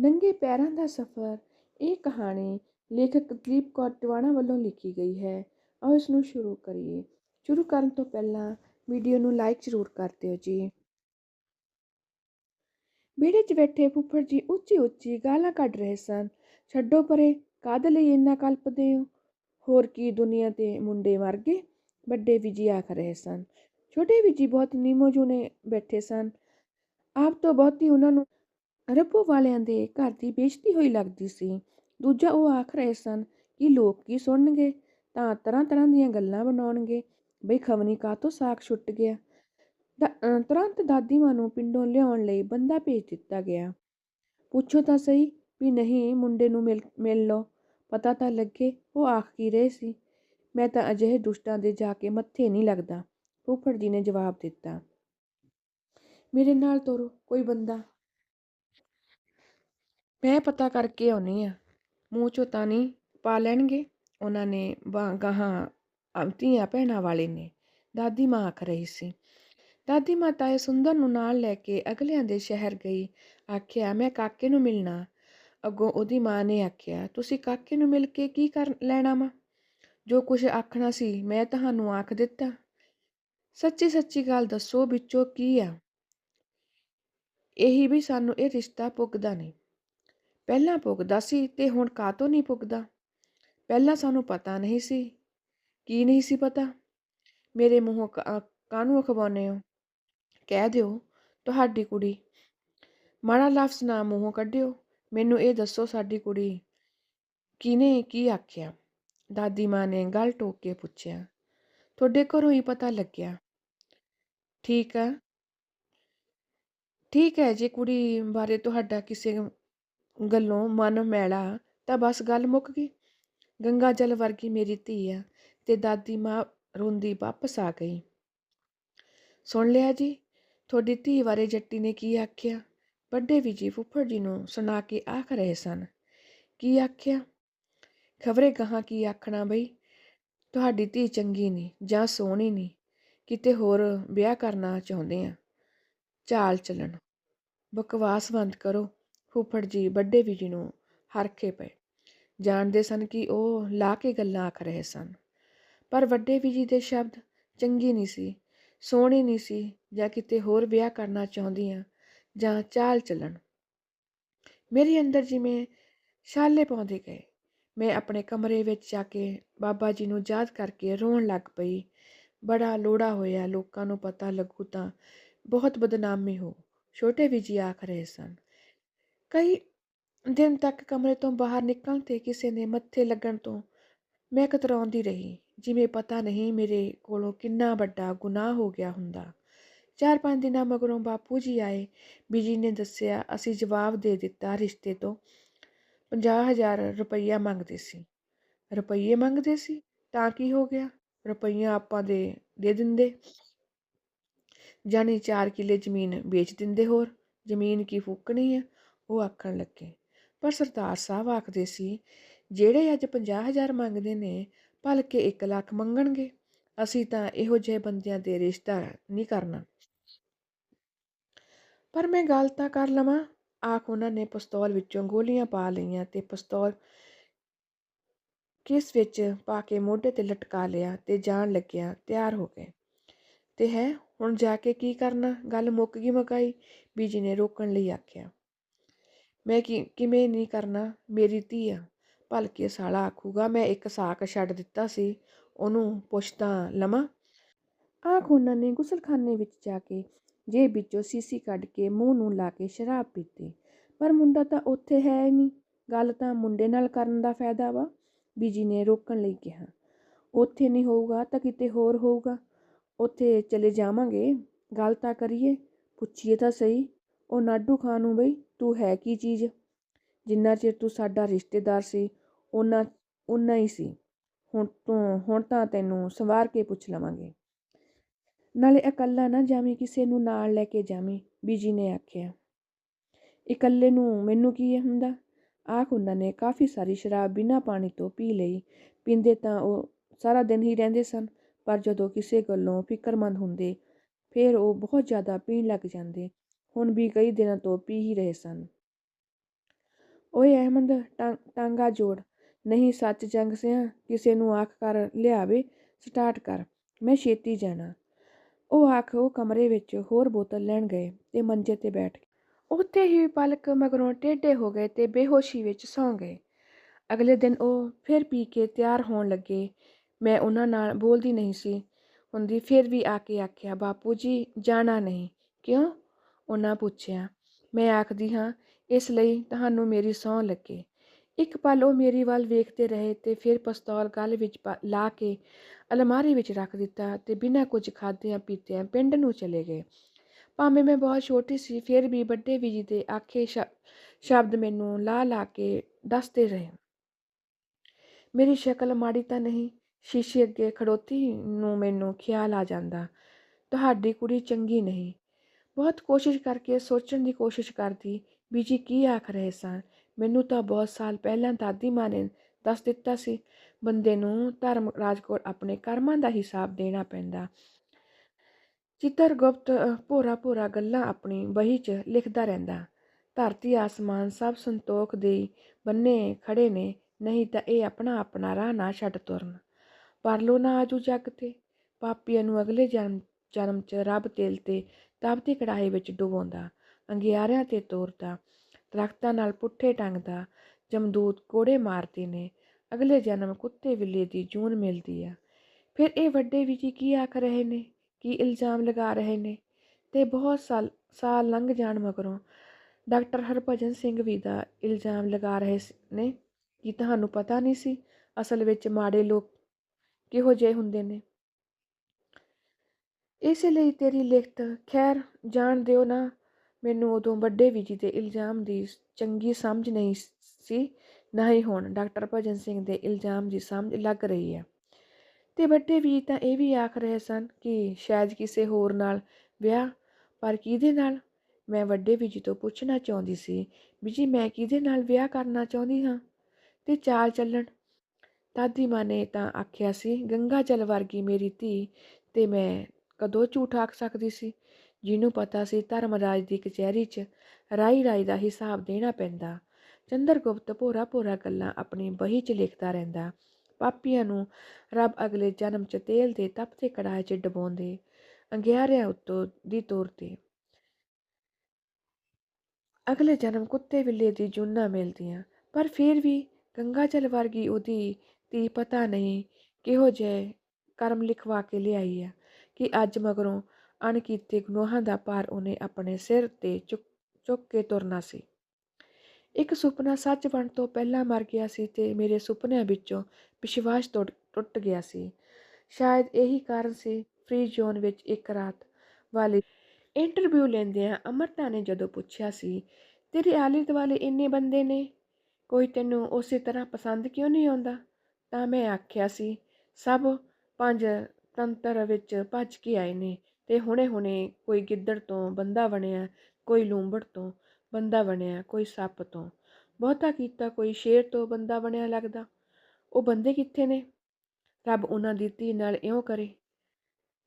ਨੰਗੇ ਪੈਰਾਂ ਦਾ ਸਫ਼ਰ, ਇਹ ਕਹਾਣੀ ਲੇਖਕ ਦੀਪ ਕੌਰ ਟਿਵਾਣਾ ਵੱਲੋਂ ਲਿਖੀ ਗਈ ਹੈ। ਆਓ ਇਸ ਨੂੰ ਸ਼ੁਰੂ ਕਰੀਏ। ਸ਼ੁਰੂ ਕਰਨ ਤੋਂ ਪਹਿਲਾਂ ਵੀਡੀਓ ਨੂੰ ਲਾਈਕ ਜ਼ਰੂਰ ਕਰ ਦਿਓ ਜੀ। ਵਿਹੜੇ 'ਚ ਬੈਠੇ ਫੁੱਫੜ ਜੀ ਉੱਚੀ ਉੱਚੀ ਗਾਲਾਂ ਕੱਢ ਰਹੇ ਸਨ। ਛੱਡੋ ਪਰੇ, ਕਾਹਦੇ ਲਈ ਇੰਨਾ ਕਲਪਦੇ ਹੋ? ਹੋਰ ਕੀ ਦੁਨੀਆ ਤੇ ਮੁੰਡੇ ਮਰ ਗਏ ਵੱਡੇ ਵਿਜੀ ਆਖ ਰਹੇ ਸਨ। ਛੋਟੇ ਵੀ ਜੀ ਬਹੁਤ ਨੀਮੋ ਜੂਨੇ ਬੈਠੇ ਸਨ। ਆਪ ਤੋਂ ਬਹੁਤੀ ਉਹਨਾਂ ਨੂੰ ਰੱਬੋ ਵਾਲਿਆਂ ਦੇ ਘਰ ਦੀ ਬੇਇੱਜ਼ਤੀ ਹੋਈ ਲੱਗਦੀ ਸੀ। ਦੂਜਾ ਉਹ ਆਖ ਰਹੇ ਸਨ ਕਿ ਲੋਕ ਕੀ ਸੁਣਨਗੇ? ਤਾਂ ਤਰ੍ਹਾਂ ਤਰ੍ਹਾਂ ਦੀਆਂ ਗੱਲਾਂ ਬਣਾਉਣਗੇ। ਬਈ ਖਵਨੀ ਕਾਹਤੋਂ ਸਾਖ ਛੁੱਟ ਗਿਆ? ਤੁਰੰਤ ਦਾਦੀ ਮਾਂ ਨੂੰ ਪਿੰਡੋਂ ਲਿਆਉਣ ਲਈ ਬੰਦਾ ਭੇਜ ਦਿੱਤਾ ਗਿਆ। ਪੁੱਛੋ ਤਾਂ ਸਹੀ ਵੀ ਨਹੀਂ, ਮੁੰਡੇ ਨੂੰ ਮਿਲ ਮਿਲ ਲਓ। ਪਤਾ ਤਾਂ ਲੱਗੇ, ਉਹ ਆਖ ਕੀ ਰਹੇ ਸੀ। ਮੈਂ ਤਾਂ ਅਜਿਹੇ ਦੁਸ਼ਟਾਂ ਦੇ ਜਾ ਕੇ ਮੱਥੇ ਨਹੀਂ ਲੱਗਦਾ। ਫੁੱਫੜ ਜੀ ਨੇ ਜਵਾਬ ਦਿੱਤਾ, ਮੇਰੇ ਨਾਲ ਤੋਰੋ, ਕੋਈ ਬੰਦਾ ਮੈਂ ਪਤਾ ਕਰਕੇ ਆਉਣੀ ਆ ਮੂੰਹ ਚੋਂ ਤਾਂ ਨਹੀਂ ਪਾ ਲੈਣਗੇ। ਉਹਨਾਂ ਨੇ ਗਾਹਾਂ ਧੀਆਂ ਭੈਣਾਂ ਵਾਲੇ ਨੇ। ਦਾਦੀ ਮਾਂ ਆਖ ਰਹੀ ਸੀ। ਦਾਦੀ ਮਾਂ ਤਾਏ ਸੁੰਦਰ ਨੂੰ ਨਾਲ ਲੈ ਕੇ ਅਗਲਿਆਂ ਦੇ ਸ਼ਹਿਰ ਗਈ। ਆਖਿਆ, ਮੈਂ ਕਾਕੇ ਨੂੰ ਮਿਲਣਾ। ਅੱਗੋਂ ਉਹਦੀ ਮਾਂ ਨੇ ਆਖਿਆ, ਤੁਸੀਂ ਕਾਕੇ ਨੂੰ ਮਿਲ ਕੇ ਕੀ ਕਰ ਲੈਣਾ ਵਾ? ਜੋ ਕੁਝ ਆਖਣਾ ਸੀ ਮੈਂ ਤੁਹਾਨੂੰ ਆਖ ਦਿੱਤਾ। ਸੱਚੀ ਸੱਚੀ ਗੱਲ ਦੱਸੋ ਵਿੱਚੋਂ ਕੀ ਆ? ਇਹੀ ਵੀ ਸਾਨੂੰ ਇਹ ਰਿਸ਼ਤਾ ਪੁੱਗਦਾ ਨਹੀਂ। ਪਹਿਲਾਂ ਪੁੱਗਦਾ ਸੀ ਤੇ ਹੁਣ ਕਾਤੋਂ ਨਹੀਂ ਪੁੱਗਦਾ ਪਹਿਲਾਂ ਸਾਨੂੰ ਪਤਾ ਨਹੀਂ ਸੀ। ਕੀ ਨਹੀਂ ਸੀ ਪਤਾ? ਮੇਰੇ ਮੂੰਹੋਂ ਕਾਹਨੂੰ ਅਖਵਾਉਨੇ ਹੋ? ਕਹਿ ਦਿਓ, ਤੁਹਾਡੀ ਕੁੜੀ। ਮਾੜਾ ਲਫ਼ਜ਼ ਨਾ ਮੂੰਹੋਂ ਕੱਢਿਓ। ਮੈਨੂੰ ਇਹ ਦੱਸੋ ਸਾਡੀ ਕੁੜੀ ਕਿਨੇ ਕੀ ਆਖਿਆ? ਦਾਦੀ ਮਾਂ ਨੇ ਗੱਲ ਟੋਕ ਕੇ ਪੁੱਛਿਆ। ਤੁਹਾਡੇ ਘਰੋਂ ਹੀ ਪਤਾ ਲੱਗਿਆ। ਠੀਕ ਆ। ਠੀਕ ਹੈ, ਜੇ ਕੁੜੀ ਬਾਰੇ ਤੁਹਾਡਾ ਕਿਸੇ ਗੱਲੋਂ ਮਨ ਮੈਲਾ, ਤਾਂ ਬਸ ਗੱਲ ਮੁੱਕ ਗਈ। ਗੰਗਾ ਜਲ ਵਰਗੀ ਮੇਰੀ ਧੀ ਆ ਤੇ ਦਾਦੀ ਮਾਂ ਰੋਂਦੀ ਵਾਪਸ ਆ ਗਈ। ਸੁਣ ਲਿਆ ਜੀ, ਤੁਹਾਡੀ ਧੀ ਬਾਰੇ ਜੱਟੀ ਨੇ ਕੀ ਆਖਿਆ? ਵੱਡੇ ਵੀ ਫੁੱਫੜ ਜੀ ਨੂੰ ਸੁਣਾ ਕੇ ਆਖ ਰਹੇ ਸਨ। ਕੀ ਆਖਿਆ? ਖਬਰੇ ਕਹਾ ਕੀ ਆਖਣਾ ਬਈ? ਤੁਹਾਡੀ ਧੀ ਚੰਗੀ ਨਹੀਂ ਜਾਂ ਸੋਹਣੀ ਨਹੀਂ ਕਿਤੇ ਹੋਰ ਵਿਆਹ ਕਰਨਾ ਚਾਹੁੰਦੇ ਆ। ਚਾਲ ਚੱਲਣ, ਬਕਵਾਸ ਬੰਦ ਕਰੋ। ਫੁੱਫੜ ਜੀ ਵੱਡੇ ਵੀ ਜੀ ਨੂੰ ਹਰਖੇ ਪਏ। ਜਾਣਦੇ ਸਨ ਕਿ ਉਹ ਲਾ ਕੇ ਗੱਲਾਂ ਆਖ ਰਹੇ ਸਨ। ਪਰ ਵੱਡੇ ਵੀ ਜੀ ਦੇ ਸ਼ਬਦ ਚੰਗੀ ਨਹੀਂ ਸੀ, ਸੋਹਣੀ ਨਹੀਂ ਸੀ ਜਾਂ ਕਿਤੇ ਹੋਰ ਵਿਆਹ ਕਰਨਾ ਚਾਹੁੰਦੀਆਂ ਜਾਂ ਚਾਲ ਚੱਲਣ। ਮੇਰੇ ਅੰਦਰ ਜਿਵੇਂ ਛਾਲੇ ਪਾਉਂਦੇ ਗਏ। ਮੈਂ ਆਪਣੇ ਕਮਰੇ ਵਿੱਚ ਜਾ ਕੇ ਬਾਬਾ ਜੀ ਨੂੰ ਯਾਦ ਕਰਕੇ ਰੋਣ ਲੱਗ ਪਈ। ਬੜਾ ਲੋੜਾ ਹੋਇਆ, ਲੋਕਾਂ ਨੂੰ ਪਤਾ ਲੱਗੂ ਤਾਂ ਬਹੁਤ ਬਦਨਾਮੀ ਹੋ, ਛੋਟੇ ਵੀ ਜੀ ਆਖ ਰਹੇ ਸਨ। ਕਈ ਦਿਨ ਤੱਕ ਕਮਰੇ ਤੋਂ ਬਾਹਰ ਨਿਕਲਣ ਤੇ ਕਿਸੇ ਨੇ ਮੱਥੇ ਲੱਗਣ ਤੋਂ ਮੈਂ ਕਤਰਾਉਂਦੀ ਰਹੀ। ਜਿਵੇਂ ਪਤਾ ਨਹੀਂ ਮੇਰੇ ਕੋਲੋਂ ਕਿੰਨਾ ਵੱਡਾ ਗੁਨਾਹ ਹੋ ਗਿਆ ਹੁੰਦਾ। ਚਾਰ ਪੰਜ ਦਿਨਾਂ ਮਗਰੋਂ ਬਾਪੂ ਜੀ ਆਏ। ਬੀਜੀ ਨੇ ਦੱਸਿਆ, ਅਸੀਂ ਜਵਾਬ ਦੇ ਦਿੱਤਾ ਰਿਸ਼ਤੇ ਤੋਂ। 50000 ਰੁਪਈਆ ਮੰਗਦੇ ਸੀ। ਰੁਪਈਏ ਮੰਗਦੇ ਸੀ? ਤਾਂ ਕੀ ਹੋ ਗਿਆ? ਰੁਪਈਆ ਆਪਾਂ ਦੇ ਦੇ ਦਿੰਦੇ? ਜਾਨੀ 4 ਕਿੱਲੇ ਜ਼ਮੀਨ ਵੇਚ ਦਿੰਦੇ ਹੋਰ। ਜ਼ਮੀਨ ਕੀ ਫੂਕਣੀ ਹੈ ਉਹ ਆਖਣ ਲੱਗੇ, ਪਰ ਸਰਦਾਰ ਸਾਹਿਬ ਆਖਦੇ ਸੀ, ਜਿਹੜੇ ਅੱਜ 50000 ਮੰਗਦੇ ਨੇ ਭਲਕੇ 1 ਲੱਖ ਮੰਗਣਗੇ। ਅਸੀਂ ਤਾਂ ਇਹੋ ਜਿਹੇ ਬੰਦਿਆਂ ਦੇ ਰਿਸ਼ਤਾ ਨਹੀਂ ਕਰਨਾ। ਪਰ ਮੈਂ ਗੱਲ ਤਾਂ ਕਰ ਲਵਾਂ। ਆਖ ਉਹਨਾਂ ਨੇ ਪਿਸਤੌਲ ਵਿੱਚੋਂ ਗੋਲੀਆਂ ਪਾ ਲਈਆਂ ਤੇ ਪਿਸਤੌਲ ਕਿਸ ਵਿੱਚ ਪਾ ਕੇ ਮੋਢੇ ਤੇ ਲਟਕਾ ਲਿਆ ਤੇ ਜਾਣ ਲੱਗਿਆ ਤਿਆਰ ਹੋ ਗਏ। ਤੇ ਹੈ, ਹੁਣ ਜਾ ਕੇ ਕੀ ਕਰਨਾ? ਗੱਲ ਮੁੱਕ ਗਈ ਮਕਾਈ। ਬੀਜੀ ਨੇ ਰੋਕਣ ਲਈ ਆਖਿਆ। ਮੈਂ ਕਿ, ਕਿਵੇਂ ਨਹੀਂ ਕਰਨਾ, ਮੇਰੀ ਧੀ ਆ, ਭਲਕੇ ਸਾਲਾ ਆਖੂਗਾ, ਮੈਂ ਇੱਕ ਸਾਕ ਛੱਡ ਦਿੱਤਾ ਸੀ, ਉਹਨੂੰ ਪੁੱਛਦਾ ਲਵਾਂ। ਆਖ ਉਹਨਾਂ ਨੇ ਗੁਸਲਖਾਨੇ ਵਿੱਚ ਜਾ ਕੇ ਜੇਬ ਵਿੱਚੋਂ ਸੀਸੀ ਕੱਢ ਕੇ ਮੂੰਹ ਨੂੰ ਲਾ ਕੇ ਸ਼ਰਾਬ ਪੀਤੀ। ਪਰ ਮੁੰਡਾ ਤਾਂ ਉੱਥੇ ਹੈ ਹੀ ਨਹੀਂ, ਗੱਲ ਤਾਂ ਮੁੰਡੇ ਨਾਲ ਕਰਨ ਦਾ ਫਾਇਦਾ ਵਾ, ਬੀਜੀ ਨੇ ਰੋਕਣ ਲਈ ਕਿਹਾ। ਉੱਥੇ ਨਹੀਂ ਹੋਊਗਾ ਤਾਂ ਕਿਤੇ ਹੋਰ ਹੋਊਗਾ, ਉੱਥੇ ਚਲੇ ਜਾਵਾਂਗੇ, ਗੱਲ ਤਾਂ ਕਰੀਏ, ਪੁੱਛੀਏ ਤਾਂ ਸਹੀ। ਉਹ ਨਾਡੂ ਖਾਨ ਨੂੰ, ਬਈ, ਤੂੰ ਹੈ ਕੀ ਚੀਜ਼? ਜਿੰਨਾ ਚਿਰ ਤੂੰ ਸਾਡਾ ਰਿਸ਼ਤੇਦਾਰ ਸੀ ਉਹਨਾਂ ਉਨਾ ਹੀ ਸੀ। ਹੁਣ ਤੂੰ, ਹੁਣ ਤਾਂ ਤੈਨੂੰ ਸਵਾਰ ਕੇ ਪੁੱਛ ਲਵਾਂਗੇ। ਨਾਲੇ ਇਕੱਲਾ ਨਾ ਜਾਵੀਂ, ਕਿਸੇ ਨੂੰ ਨਾਲ ਲੈ ਕੇ ਜਾਵੀਂ, ਬੀਜੀ ਨੇ ਆਖਿਆ। ਇਕੱਲੇ ਨੂੰ ਮੈਨੂੰ ਕੀ ਹੁੰਦਾ? ਆਖ ਉਹਨਾਂ ਨੇ ਕਾਫੀ ਸਾਰੀ ਸ਼ਰਾਬ ਬਿਨਾਂ ਪਾਣੀ ਤੋਂ ਪੀ ਲਈ। ਪੀਂਦੇ ਤਾਂ ਉਹ ਸਾਰਾ ਦਿਨ ਹੀ ਰਹਿੰਦੇ ਸਨ, ਪਰ ਜਦੋਂ ਕਿਸੇ ਗੱਲੋਂ ਫਿਕਰਮੰਦ ਹੁੰਦੇ, ਫਿਰ ਉਹ ਬਹੁਤ ਜ਼ਿਆਦਾ ਪੀਣ ਲੱਗ ਜਾਂਦੇ। ਹੁਣ ਵੀ ਕਈ ਦਿਨਾਂ ਤੋਂ ਪੀ ਹੀ ਰਹੇ ਸਨ। ਓਏ ਅਹਿਮਦ, ਟਾਂ- ਟਾਂਗਾ ਜੋੜ। ਨਹੀਂ, ਸੱਚ ਜੰਗ ਸਿਆ, ਕਿਸੇ ਨੂੰ ਆਖ ਕਰ ਲਿਆਵੇ, ਸਟਾਰਟ ਕਰ। ਮੈਂ ਛੇਤੀ ਜਾਣਾ। ਉਹ ਆਖ, ਉਹ ਕਮਰੇ ਵਿੱਚ ਹੋਰ ਬੋਤਲ ਲੈਣ ਗਏ ਤੇ ਮੰਜੇ ਤੇ ਬੈਠ ਗਏ। ਉੱਥੇ ਹੀ ਪਲਕ ਮਗਰੋਂ ਟੇਢੇ ਹੋ ਗਏ ਤੇ ਬੇਹੋਸ਼ੀ ਵਿੱਚ ਸੌਂ ਗਏ। ਅਗਲੇ ਦਿਨ ਉਹ ਫਿਰ ਪੀ ਕੇ ਤਿਆਰ ਹੋਣ ਲੱਗੇ। ਮੈਂ ਉਹਨਾਂ ਨਾਲ ਬੋਲਦੀ ਨਹੀਂ ਸੀ। ਹੁੰਦੀ ਫਿਰ ਵੀ ਆ ਕੇ ਆਖਿਆ, ਬਾਪੂ ਜੀ, ਜਾਣਾ ਨਹੀਂ। ਕਿਉਂ? ਉਹਨਾਂ ਪੁੱਛਿਆ, ਮੈਂ ਆਖਦੀ ਹਾਂ, ਇਸ ਲਈ ਤੁਹਾਨੂੰ ਮੇਰੀ ਸਹੁੰ ਲੱਗੇ। ਇੱਕ ਪਲ ਉਹ ਮੇਰੀ ਵੱਲ ਵੇਖਦੇ ਰਹੇ ਤੇ ਫਿਰ ਪਸਤੌਲ ਗਲ ਵਿੱਚ ਪਾ- ਲਾ ਕੇ ਅਲਮਾਰੀ ਵਿੱਚ ਰੱਖ ਦਿੱਤਾ ਤੇ ਬਿਨਾਂ ਕੁਝ ਖਾਦਿਆਂ ਪੀਤਿਆਂ ਪਿੰਡ ਨੂੰ ਚਲੇ ਗਏ। ਭਾਵੇਂ ਮੈਂ ਬਹੁਤ ਛੋਟੀ ਸੀ, ਫਿਰ ਵੀ ਵੱਡੇ ਵੀ ਜੀ ਦੇ ਆਖੇ ਸ਼ਬਦ ਮੈਨੂੰ ਲਾ ਲਾ ਕੇ ਦੱਸਦੇ ਰਹੇ। ਮੇਰੀ ਸ਼ਕਲ ਮਾੜੀ ਤਾਂ ਨਹੀਂ, ਸ਼ੀਸ਼ੇ ਅੱਗੇ ਖੜੋਤੀ ਨੂੰ ਮੈਨੂੰ ਖਿਆਲ ਆ ਜਾਂਦਾ। ਤੁਹਾਡੀ ਕੁੜੀ ਚੰਗੀ ਨਹੀਂ। ਬਹੁਤ ਕੋਸ਼ਿਸ਼ ਕਰਕੇ ਸੋਚਣ ਦੀ ਕੋਸ਼ਿਸ਼ ਕਰਦੀ ਵੀ ਜੀ ਕੀ ਆਖ ਰਹੇ ਸਨ। ਮੈਨੂੰ ਤਾਂ ਬਹੁਤ ਸਾਲ ਪਹਿਲਾਂ ਦਾਦੀ ਮਾਂ ਨੇ ਦੱਸ ਦਿੱਤਾ ਸੀ ਬੰਦੇ ਨੂੰ ਧਰਮ ਰਾਜ ਕੋਲ ਆਪਣੇ ਕਰਮਾਂ ਦਾ ਹਿਸਾਬ ਦੇਣਾ ਪੈਂਦਾ। ਚਿੱਤਰਗੁਪਤ ਅ, ਭੋਰਾ ਭੋਰਾ ਗੱਲਾਂ ਆਪਣੀ ਬਹੀ 'ਚ ਲਿਖਦਾ ਰਹਿੰਦਾ। ਧਰਤੀ ਆਸਮਾਨ ਸਭ ਸੰਤੋਖ ਦੇ ਬੰਨੇ ਖੜੇ ਨੇ ਨਹੀਂ ਤਾਂ ਇਹ ਆਪਣਾ ਆਪਣਾ ਰਾਹ ਨਾ ਛੱਡ ਤੁਰਨ। ਪਰਲੋ ਨਾ ਆਜੂ ਜੱਗ ਤੇ ਪਾਪੀਆਂ ਨੂੰ ਅਗਲੇ ਜਨਮ ਜਨਮ 'ਚ ਰੱਬ ਤੇਲ ਤੇ ਤਪਦੀ ਕੜਾਹੀ ਵਿੱਚ ਡੁਬੋਂਦਾ, ਅੰਗਿਆਰਿਆਂ ਤੇ ਤੋਰਦਾ, ਦਰਖਤਾਂ ਨਾਲ ਪੁੱਠੇ ਟੰਗਦਾ, ਜਮਦੂਤ ਕੋੜੇ ਮਾਰਦੇ ਨੇ, ਅਗਲੇ ਜਨਮ ਕੁੱਤੇ ਬਿੱਲੇ ਦੀ ਜੂਨ ਮਿਲਦੀ ਆ। ਫਿਰ ਇਹ ਵੱਡੇ ਵੀ ਜੀ ਕੀ ਆਖ ਰਹੇ ਨੇ, ਕੀ ਇਲਜ਼ਾਮ ਲਗਾ ਰਹੇ ਨੇ? ਤੇ ਬਹੁਤ ਸਾਲ ਸਾਲ ਲੰਘ ਜਾਣ ਮਗਰੋਂ ਡਾਕਟਰ ਹਰਭਜਨ ਸਿੰਘ ਵੀ ਦਾ ਇਲਜ਼ਾਮ ਲਗਾ ਰਹੇ ਸ- ਨੇ ਕਿ ਤੁਹਾਨੂੰ ਪਤਾ ਨਹੀਂ ਸੀ ਅਸਲ ਵਿੱਚ ਮਾੜੇ ਲੋਕ ਕਿਹੋ ਜਿਹੇ ਹੁੰਦੇ ਨੇ। ਇਸ ਲਈ ਤੇਰੀ ਲਿਖਤ, ਖੈਰ, ਜਾਣ ਦਿਓ ਨਾ। ਮੈਨੂੰ ਉਦੋਂ ਵੱਡੇ ਵੀ ਜੀ ਦੇ ਇਲਜ਼ਾਮ ਦੀ ਚੰਗੀ ਸਮਝ ਨਹੀਂ ਸੀ ਨਾ ਹੀ ਹੁਣ। ਡਾਕਟਰ ਭਜਨ ਸਿੰਘ ਦੇ ਇਲਜ਼ਾਮ ਦੀ ਸਮਝ ਲੱਗ ਰਹੀ ਹੈ। ਤੇ ਵੱਡੇ ਵੀ ਤਾਂ ਇਹ ਵੀ ਆਖ ਰਹੇ ਸਨ ਕਿ ਸ਼ਾਇਦ ਕਿਸੇ ਹੋਰ ਨਾਲ ਵਿਆਹ, ਪਰ ਕਿਹਦੇ ਨਾਲ? ਮੈਂ ਵੱਡੇ ਵੀ ਜੀ ਤੋਂ ਪੁੱਛਣਾ ਚਾਹੁੰਦੀ ਸੀ ਵੀ ਜੀ ਮੈਂ ਕਿਹਦੇ ਨਾਲ ਵਿਆਹ ਕਰਨਾ ਚਾਹੁੰਦੀ ਹਾਂ? ਤੇ ਚਾਲ ਚੱਲਣ। ਦਾਦੀ ਮਾਂ ਨੇ ਤਾਂ ਆਖਿਆ ਸੀ, ਗੰਗਾ ਜਲ ਵਰਗੀ ਮੇਰੀ ਧੀ ਤੇ ਮੈਂ ਕਦੋਂ ਝੂਠ ਆਖ ਸਕਦੀ ਸੀ? ਜਿਹਨੂੰ ਪਤਾ ਸੀ ਧਰਮਰਾਜ ਦੀ ਕਚਹਿਰੀ 'ਚ ਰਾਈ ਰਾਈ ਦਾ ਹਿਸਾਬ ਦੇਣਾ ਪੈਂਦਾ। ਚੰਦਰਗੁਪਤ ਭੋਰਾ ਭੋਰਾ ਗੱਲਾਂ ਆਪਣੀ ਬਹੀ 'ਚ ਲਿਖਦਾ ਰਹਿੰਦਾ। ਪਾਪੀਆਂ ਨੂੰ ਰੱਬ ਅਗਲੇ ਜਨਮ 'ਚ ਤੇਲ ਦੇ ਤਪਤੇ ਕੜਾਹ 'ਚ ਡਬੋਂਦੇ ਅੰਗਿਆਰਿਆਂ ਉੱਤੋਂ ਦੀ ਤੌਰ ਤੇ ਅਗਲੇ ਜਨਮ ਕੁੱਤੇ ਬਿੱਲੇ ਦੀ ਜੂਨਾਂ ਮਿਲਦੀਆਂ। ਪਰ ਫਿਰ ਵੀ ਗੰਗਾ ਜਲ ਵਰਗੀ ਉਹਦੀ ਧੀ ਪਤਾ ਨਹੀਂ ਕਿਹੋ ਜਿਹੇ ਕਰਮ ਲਿਖਵਾ ਕੇ ਲਿਆਈ ਆ। ਕਿ ਅੱਜ ਮਗਰੋਂ ਅਣਕੀਤੇ ਗੁਨਾਹਾਂ ਦਾ ਭਾਰ ਉਹਨੇ ਆਪਣੇ ਸਿਰ ਤੇ ਚੁੱਕ ਚੁੱਕ ਕੇ ਤੁਰਨਾ ਸੀ। ਇੱਕ ਸੁਪਨਾ ਸੱਚ ਬਣ ਤੋਂ ਪਹਿਲਾਂ ਮਰ ਗਿਆ ਸੀ ਤੇ ਮੇਰੇ ਸੁਪਨਿਆਂ ਵਿੱਚੋਂ ਵਿਸ਼ਵਾਸ ਟੁੱਟ ਟੁੱਟ ਗਿਆ ਸੀ। ਸ਼ਾਇਦ ਇਹੀ ਕਾਰਨ ਸੀ ਫ੍ਰੀ ਜ਼ੋਨ ਵਿੱਚ ਇੱਕ ਰਾਤ ਵਾਲੀ ਇੰਟਰਵਿਊ ਲੈਂਦਿਆਂ ਅਮਰਤਾ ਨੇ ਜਦੋਂ ਪੁੱਛਿਆ ਸੀ, ਤੇਰੇ ਆਲੇ ਦੁਆਲੇ ਇੰਨੇ ਬੰਦੇ ਨੇ? ਕੋਈ ਤੈਨੂੰ ਉਸੇ ਤਰ੍ਹਾਂ ਪਸੰਦ ਕਿਉਂ ਨਹੀਂ ਆਉਂਦਾ? ਤਾਂ ਮੈਂ ਆਖਿਆ ਸੀ, ਸਭ ਪੰਜ ਤੰਤਰ ਵਿੱਚ ਭੱਜ ਕੇ ਆਏ ਨੇ ਤੇ ਹੁਣੇ-ਹੁਣੇ ਕੋਈ ਗਿੱਦੜ ਤੋਂ ਬੰਦਾ ਬਣਿਆ, ਕੋਈ ਲੂੰਬੜ ਤੋਂ ਬੰਦਾ ਬਣਿਆ, ਕੋਈ ਸੱਪ ਤੋਂ। ਬਹੁਤਾ ਕੀਤਾ ਕੋਈ ਸ਼ੇਰ ਤੋਂ ਬੰਦਾ ਬਣਿਆ ਲੱਗਦਾ। ਉਹ ਬੰਦੇ ਕਿੱਥੇ ਨੇ? ਰੱਬ ਉਹਨਾਂ ਦੀ ਧੀ ਨਾਲ ਇਉਂ ਕਰੇ।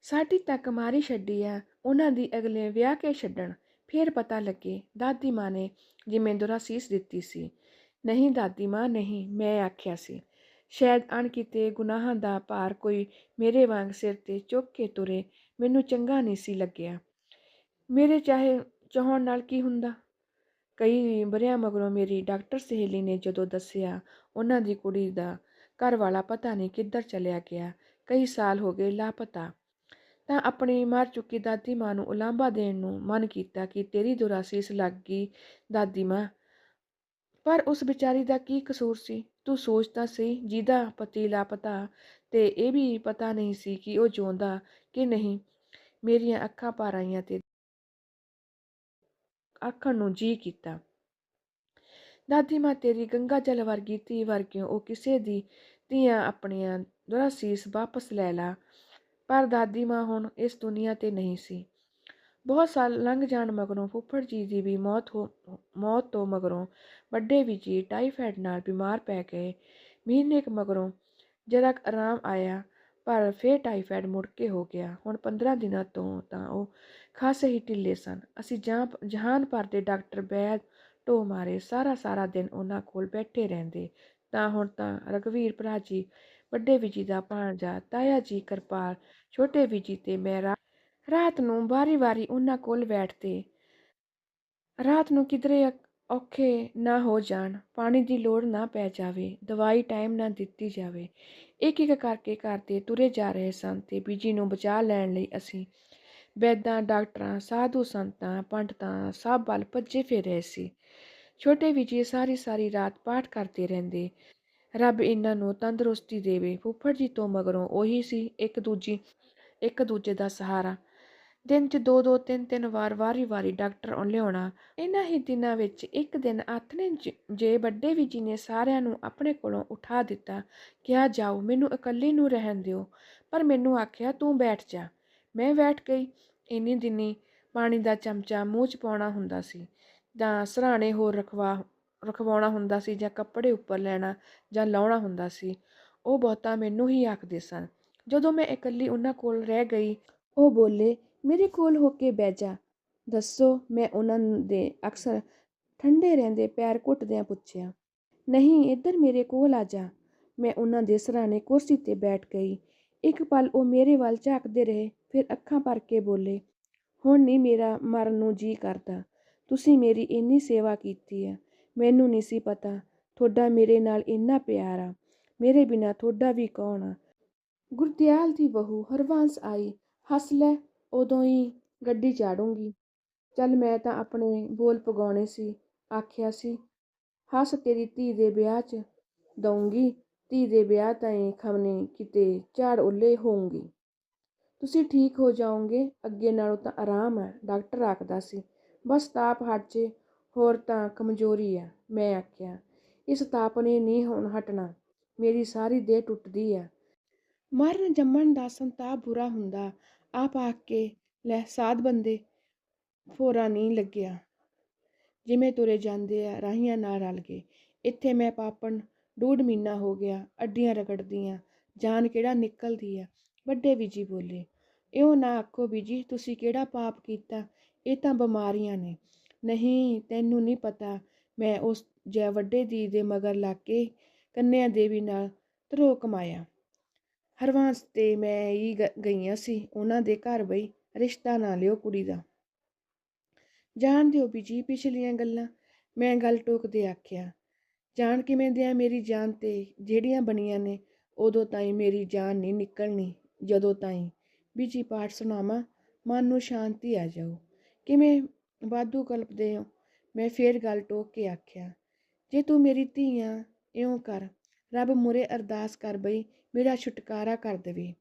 ਸਾਡੀ ਤੱਕ ਮਾਰੀ ਛੱਡੀ ਆ, ਉਹਨਾਂ ਦੀ ਅਗਲੇ ਵਿਆਹ ਕੇ ਛੱਡਣ। ਫੇਰ ਪਤਾ ਲੱਗੇ, ਦਾਦੀ ਮਾਂ ਨੇ ਜਿਵੇਂ ਦੁਰਾਸੀਸ ਦਿੱਤੀ ਸੀ। ਨਹੀਂ ਦਾਦੀ ਮਾਂ, ਨਹੀਂ, ਮੈਂ ਆਖਿਆ ਸੀ। ਸ਼ਾਇਦ ਅਣਕਿਤੇ ਗੁਨਾਹਾਂ ਦਾ ਭਾਰ ਕੋਈ ਮੇਰੇ ਵਾਂਗ ਸਿਰ ਤੇ ਚੁੱਕ ਕੇ ਤੁਰੇ, ਮੈਨੂੰ ਚੰਗਾ ਨਹੀਂ ਸੀ ਲੱਗਿਆ। ਮੇਰੇ ਚਾਹੇ ਚਾਹਣ ਨਾਲ ਕੀ ਹੁੰਦਾ? ਕਈ ਵਰਿਆਂ ਮਗਰੋਂ ਮੇਰੀ ਡਾਕਟਰ ਸਹੇਲੀ ਨੇ ਜਦੋਂ ਦੱਸਿਆ, ਉਹਨਾਂ ਦੀ ਕੁੜੀ ਦਾ ਘਰ ਵਾਲਾ ਪਤਾ ਨਹੀਂ ਕਿੱਧਰ ਚਲਿਆ ਗਿਆ, ਕਈ ਸਾਲ ਹੋ ਗਏ ਲਾਪਤਾ। ਤਾਂ ਆਪਣੀ ਮਰ ਚੁੱਕੀ ਦਾਦੀ ਮਾਂ ਨੂੰ ਉਲਾਂਭਾ ਦੇਣ ਨੂੰ ਮਨ ਕੀਤਾ ਕਿ ਤੇਰੀ ਦੁਰਾਸੀਸ ਲੱਗ ਗਈ ਦਾਦੀ ਮਾਂ, ਪਰ ਉਸ ਵਿਚਾਰੀ ਦਾ ਕੀ ਕਸੂਰ ਸੀ? ਤੂੰ ਸੋਚ ਤਾਂ ਸੀ ਜਿਹਦਾ ਪਤੀ ਲਾਪਤਾ ਤੇ ਇਹ ਵੀ ਪਤਾ ਨਹੀਂ ਸੀ ਕਿ ਉਹ ਜਿਉਂਦਾ ਕਿ ਨਹੀਂ। ਮੇਰੀਆਂ ਅੱਖਾਂ ਭਰ ਆਈਆਂ ਤੇ ਆਖਣ ਨੂੰ ਜੀ ਕੀਤਾ। ਦਾਦੀ ਮਾਂ ਤੇਰੀ ਗੰਗਾ ਜਲ ਵਰਗੀ ਧੀ ਵਰਗਿਓ ਉਹ ਕਿਸੇ ਦੀ ਧੀਆਂ ਆਪਣੀਆਂ ਦੁਰਾਸੀਸ ਵਾਪਸ ਲੈ ਲਾ। ਪਰ ਦਾਦੀ ਮਾਂ ਹੁਣ ਇਸ ਦੁਨੀਆ ਤੇ ਨਹੀਂ ਸੀ। ਬਹੁਤ ਸਾਲ ਲੰਘ ਜਾਣ ਮਗਰੋਂ ਫੁੱਫੜ ਜੀ ਦੀ ਵੀ ਮੌਤ ਹੋ, ਮੌਤ ਤੋਂ ਮਗਰੋਂ ਵੱਡੇ ਵੀ ਜੀ ਟਾਈਫਾਇਡ ਨਾਲ ਬਿਮਾਰ ਪੈ ਗਏ। ਮਹੀਨੇ ਕੁ ਮਗਰੋਂ ਜਰਾ ਕੁ ਆਰਾਮ ਆਇਆ, ਪਰ ਫੇਰ ਟਾਈਫਾਇਡ ਮੁੜ ਕੇ ਹੋ ਗਿਆ। ਹੁਣ 15 ਦਿਨਾਂ ਤੋਂ ਤਾਂ ਉਹ ਖਾਸੇ ਹੀ ਢਿੱਲੇ ਸਨ। ਅਸੀਂ ਜਾਂ ਜਹਾਨ ਭਰ ਦੇ ਡਾਕਟਰ ਬੈਦ ਢੋ ਮਾਰੇ। ਸਾਰਾ ਸਾਰਾ ਦਿਨ ਉਹਨਾਂ ਕੋਲ ਬੈਠੇ ਰਹਿੰਦੇ। ਤਾਂ ਹੁਣ ਤਾਂ ਰਘਵੀਰ ਭਰਾ ਜੀ, ਵੱਡੇ ਵਿਜੀ ਦਾ ਭਾਣਜਾ, ਤਾਇਆ ਜੀ ਕਿਰਪਾਲ, ਛੋਟੇ ਵੀਜੀ ਤੇ ਮੈਂ ਰਾ- ਰਾਤ ਨੂੰ ਵਾਰੀ-ਵਾਰੀ ਉਹਨਾਂ ਕੋਲ ਬੈਠਦੇ। ਰਾਤ ਨੂੰ ਕਿਧਰੇ ਔਖੇ ਨਾ ਹੋ ਜਾਣ, ਪਾਣੀ ਦੀ ਲੋੜ ਨਾ ਪੈ ਜਾਵੇ, ਦਵਾਈ ਟਾਈਮ ਨਾ ਦਿੱਤੀ ਜਾਵੇ। ਇੱਕ ਇੱਕ ਕਰਕੇ ਕਰਦੇ ਤੁਰੇ ਜਾ ਰਹੇ ਸਨ ਤੇ ਬੀਜੀ ਨੂੰ ਬਚਾ ਲੈਣ ਲਈ ਅਸੀਂ ਵੈਦਾਂ ਡਾਕਟਰਾਂ, ਸਾਧੂ ਸੰਤਾਂ, ਪੰਡਤਾਂ ਸਭ ਵੱਲ ਭੱਜੇ ਫਿਰ ਰਹੇ ਸੀ। ਛੋਟੇ ਵੀਜੀ ਸਾਰੀ ਸਾਰੀ ਰਾਤ ਪਾਠ ਕਰਦੇ ਰਹਿੰਦੇ। ਰੱਬ ਇਹਨਾਂ ਨੂੰ ਤੰਦਰੁਸਤੀ ਦੇਵੇ, ਫੁੱਫੜ ਜੀ ਤੋਂ ਮਗਰੋਂ ਉਹੀ ਸੀ, ਇੱਕ ਦੂਜੀ, ਇੱਕ ਦੂਜੇ ਦਾ ਸਹਾਰਾ। ਦਿਨ 'ਚ ਦੋ ਦੋ, ਤਿੰਨ ਤਿੰਨ ਵਾਰ, ਵਾਰੀ ਵਾਰੀ ਡਾਕਟਰ ਆਉਣ ਲਿਆਉਣਾ। ਇਹਨਾਂ ਹੀ ਦਿਨਾਂ ਵਿੱਚ ਇੱਕ ਦਿਨ ਆਥਣੇ ਜ- ਜੇ ਵੱਡੇ ਵੀ ਜੀ ਨੇ ਸਾਰਿਆਂ ਨੂੰ ਆਪਣੇ ਕੋਲੋਂ ਉਠਾ ਦਿੱਤਾ, ਕਿਹਾ, ਜਾਓ, ਮੈਨੂੰ ਇਕੱਲੀ ਨੂੰ ਰਹਿਣ ਦਿਓ। ਪਰ ਮੈਨੂੰ ਆਖਿਆ, ਤੂੰ ਬੈਠ ਜਾ। ਮੈਂ ਬੈਠ ਗਈ। ਇੰਨੀ ਦਿਨੀ ਪਾਣੀ ਦਾ ਚਮਚਾ ਮੂੰਹ 'ਚ ਪਾਉਣਾ ਹੁੰਦਾ ਸੀ ਜਾਂ ਸਰਾਣੇ ਹੋਰ ਰਖਵਾ, ਰਖਵਾਉਣਾ ਹੁੰਦਾ ਸੀ ਜਾਂ ਕੱਪੜੇ ਉੱਪਰ ਲੈਣਾ ਜਾਂ ਲਾਉਣਾ ਹੁੰਦਾ ਸੀ, ਉਹ ਬਹੁਤਾ ਮੈਨੂੰ ਹੀ ਆਖਦੇ ਸਨ। ਜਦੋਂ ਮੈਂ ਇਕੱਲੀ ਉਹਨਾਂ ਕੋਲ ਰਹਿ ਗਈ, ਉਹ ਬੋਲੇ ਮੇਰੇ ਕੋਲ ਹੋ ਕੇ ਬਹਿ ਜਾ। ਦੱਸੋ, ਮੈਂ ਉਹਨਾਂ ਦੇ ਅਕਸਰ ਠੰਡੇ ਰਹਿੰਦੇ ਪੈਰ ਘੁੱਟਦਿਆਂ ਪੁੱਛਿਆ। ਨਹੀਂ, ਇੱਧਰ ਮੇਰੇ ਕੋਲ ਆ ਜਾ। ਮੈਂ ਉਹਨਾਂ ਦੇ ਸਰਾਣੇ ਕੁਰਸੀ ਤੇ ਬੈਠ ਗਈ। ਇੱਕ ਪਲ ਉਹ ਮੇਰੇ ਵੱਲ ਝਾਕਦੇ ਰਹੇ, ਫਿਰ ਅੱਖਾਂ ਭਰ ਕੇ ਬੋਲੇ, ਹੁਣ ਨਹੀਂ ਮੇਰਾ ਮਰਨ ਨੂੰ ਜੀ ਕਰਦਾ। ਤੁਸੀਂ ਮੇਰੀ ਇੰਨੀ ਸੇਵਾ ਕੀਤੀ ਹੈ। ਮੈਨੂੰ ਨਹੀਂ ਸੀ ਪਤਾ, ਤੁਹਾਡਾ ਮੇਰੇ ਨਾਲ ਇੰਨਾ ਪਿਆਰ ਆ। ਮੇਰੇ ਬਿਨਾ ਤੁਹਾਡਾ ਵੀ ਕੌਣ ਆ? ਗੁਰਦਿਆਲ ਦੀ ਬਹੂ ਹਰਵਾਂਸ ਆਈ, ਹੱਸ ਲੈ। ਉਦੋਂ ਹੀ ਗੱਡੀ ਚਾੜੂੰਗੀ। ਚੱਲ ਮੈਂ ਤਾਂ ਆਪਣੇ ਬੋਲ ਪਗਾਉਣੇ ਸੀ, ਆਖਿਆ ਸੀ, ਹੱਸ ਤੇਰੀ ਧੀ ਦੇ ਵਿਆਹ 'ਚ, ਦਊਂਗੀ, ਧੀ ਦੇ ਵਿਆਹ ਤਾਈਂ ਖਮਨੇ ਕਿਤੇ ਝਾੜ ਉੱਲੇ ਹੋਊਂਗੀ। ਤੁਸੀਂ ਠੀਕ ਹੋ ਜਾਓਗੇ, ਅੱਗੇ ਨਾਲੋਂ ਤਾਂ ਆਰਾਮ ਹੈ, ਡਾਕਟਰ ਆਖਦਾ ਸੀ, ਬਸ ਤਾਪ ਹਟ ਜੇ ਹੋਰ ਤਾਂ ਕਮਜ਼ੋਰੀ ਆ ਮੈਂ ਆਖਿਆ, ਇਸ ਤਾਪ ਨੇ ਨਹੀਂ ਹੁਣ ਹਟਣਾ, ਮੇਰੀ ਸਾਰੀ ਦੇਹ ਟੁੱਟਦੀ ਆ ਮਰਨ ਜੰਮਣ ਦਾ ਸੰਤਾਪ ਬੁਰਾ ਹੁੰਦਾ ਆਪ ਆਖ ਕੇ ਲੈ, ਸਾਧ ਬੰਦੇ ਫੋਰਾ ਨਹੀਂ ਲੱਗਿਆ। ਜਿਵੇਂ ਤੁਰੇ ਜਾਂਦੇ ਆ, ਰਾਹੀਆਂ ਨਾਲ ਰਲ ਗਏ ਇੱਥੇ ਮੈਂ ਪਾਪਣ ਡੂਢ ਮਹੀਨਾ ਹੋ ਗਿਆ, ਅੱਡੀਆਂ ਰਗੜਦੀਆਂ, ਜਾਨ ਕਿਹੜਾ ਨਿਕਲਦੀ ਆ? ਵੱਡੇ ਬੀਜੀ ਬੋਲੇ, ਇਉਂ ਨਾ ਆਖੋ ਬੀਜੀ, ਤੁਸੀਂ ਕਿਹੜਾ ਪਾਪ ਕੀਤਾ? ਇਹ ਤਾਂ ਬਿਮਾਰੀਆਂ ਨੇ। ਨਹੀਂ, ਤੈਨੂੰ ਨਹੀਂ ਪਤਾ, ਮੈਂ ਉਸ ਜੈ ਵੱਡੇ ਦੀ ਦੇ ਮਗਰ ਲੱਗ ਕੇ ਕੰਨਿਆ ਦੇਵੀ ਨਾਲ ਧਰੋ ਕਮਾਇਆ। ਹਰਵਾਂਸ ਤੇ ਮੈਂ ਹੀ ਗਈਆਂ ਸੀ, ਉਹਨਾਂ ਦੇ ਘਰ ਬਈ, ਰਿਸ਼ਤਾ ਨਾ ਲਿਓ ਕੁੜੀ ਦਾ। ਜਾਣ ਦਿਓ ਬੀਜੀ ਪਿਛਲੀਆਂ ਗੱਲਾਂ, ਮੈਂ ਗੱਲ ਟੋਕਦੇ ਆਖਿਆ। ਜਾਣ ਕਿਵੇਂ ਦਿਆਂ ਮੇਰੀ ਜਾਨ ਤੇ, ਜਿਹੜੀਆਂ ਬਣੀਆਂ ਨੇ, ਉਦੋਂ ਤਾਈਂ ਮੇਰੀ ਜਾਨ ਨਹੀਂ ਨਿਕਲਣੀ, ਜਦੋਂ ਤਾਈਂ। ਬੀਜੀ ਪਾਠ ਸੁਣਾਵਾਂ, ਮਨ ਨੂੰ ਸ਼ਾਂਤੀ ਆ ਜਾਊ। ਕਿਵੇਂ ਵਾਧੂ ਕਲਪਦੇ ਹੋ ਮੈਂ ਫੇਰ ਗੱਲ ਟੋਕ ਕੇ ਆਖਿਆ, ਜੇ ਤੂੰ ਮੇਰੀ ਧੀ ਆ ਇਉਂ ਕਰ। ਰੱਬ ਮੁਰੇ ਅਰਦਾਸ ਕਰ ਬਈ ਮੇਰਾ ਛੁਟਕਾਰਾ ਕਰ ਦੇਵੇ।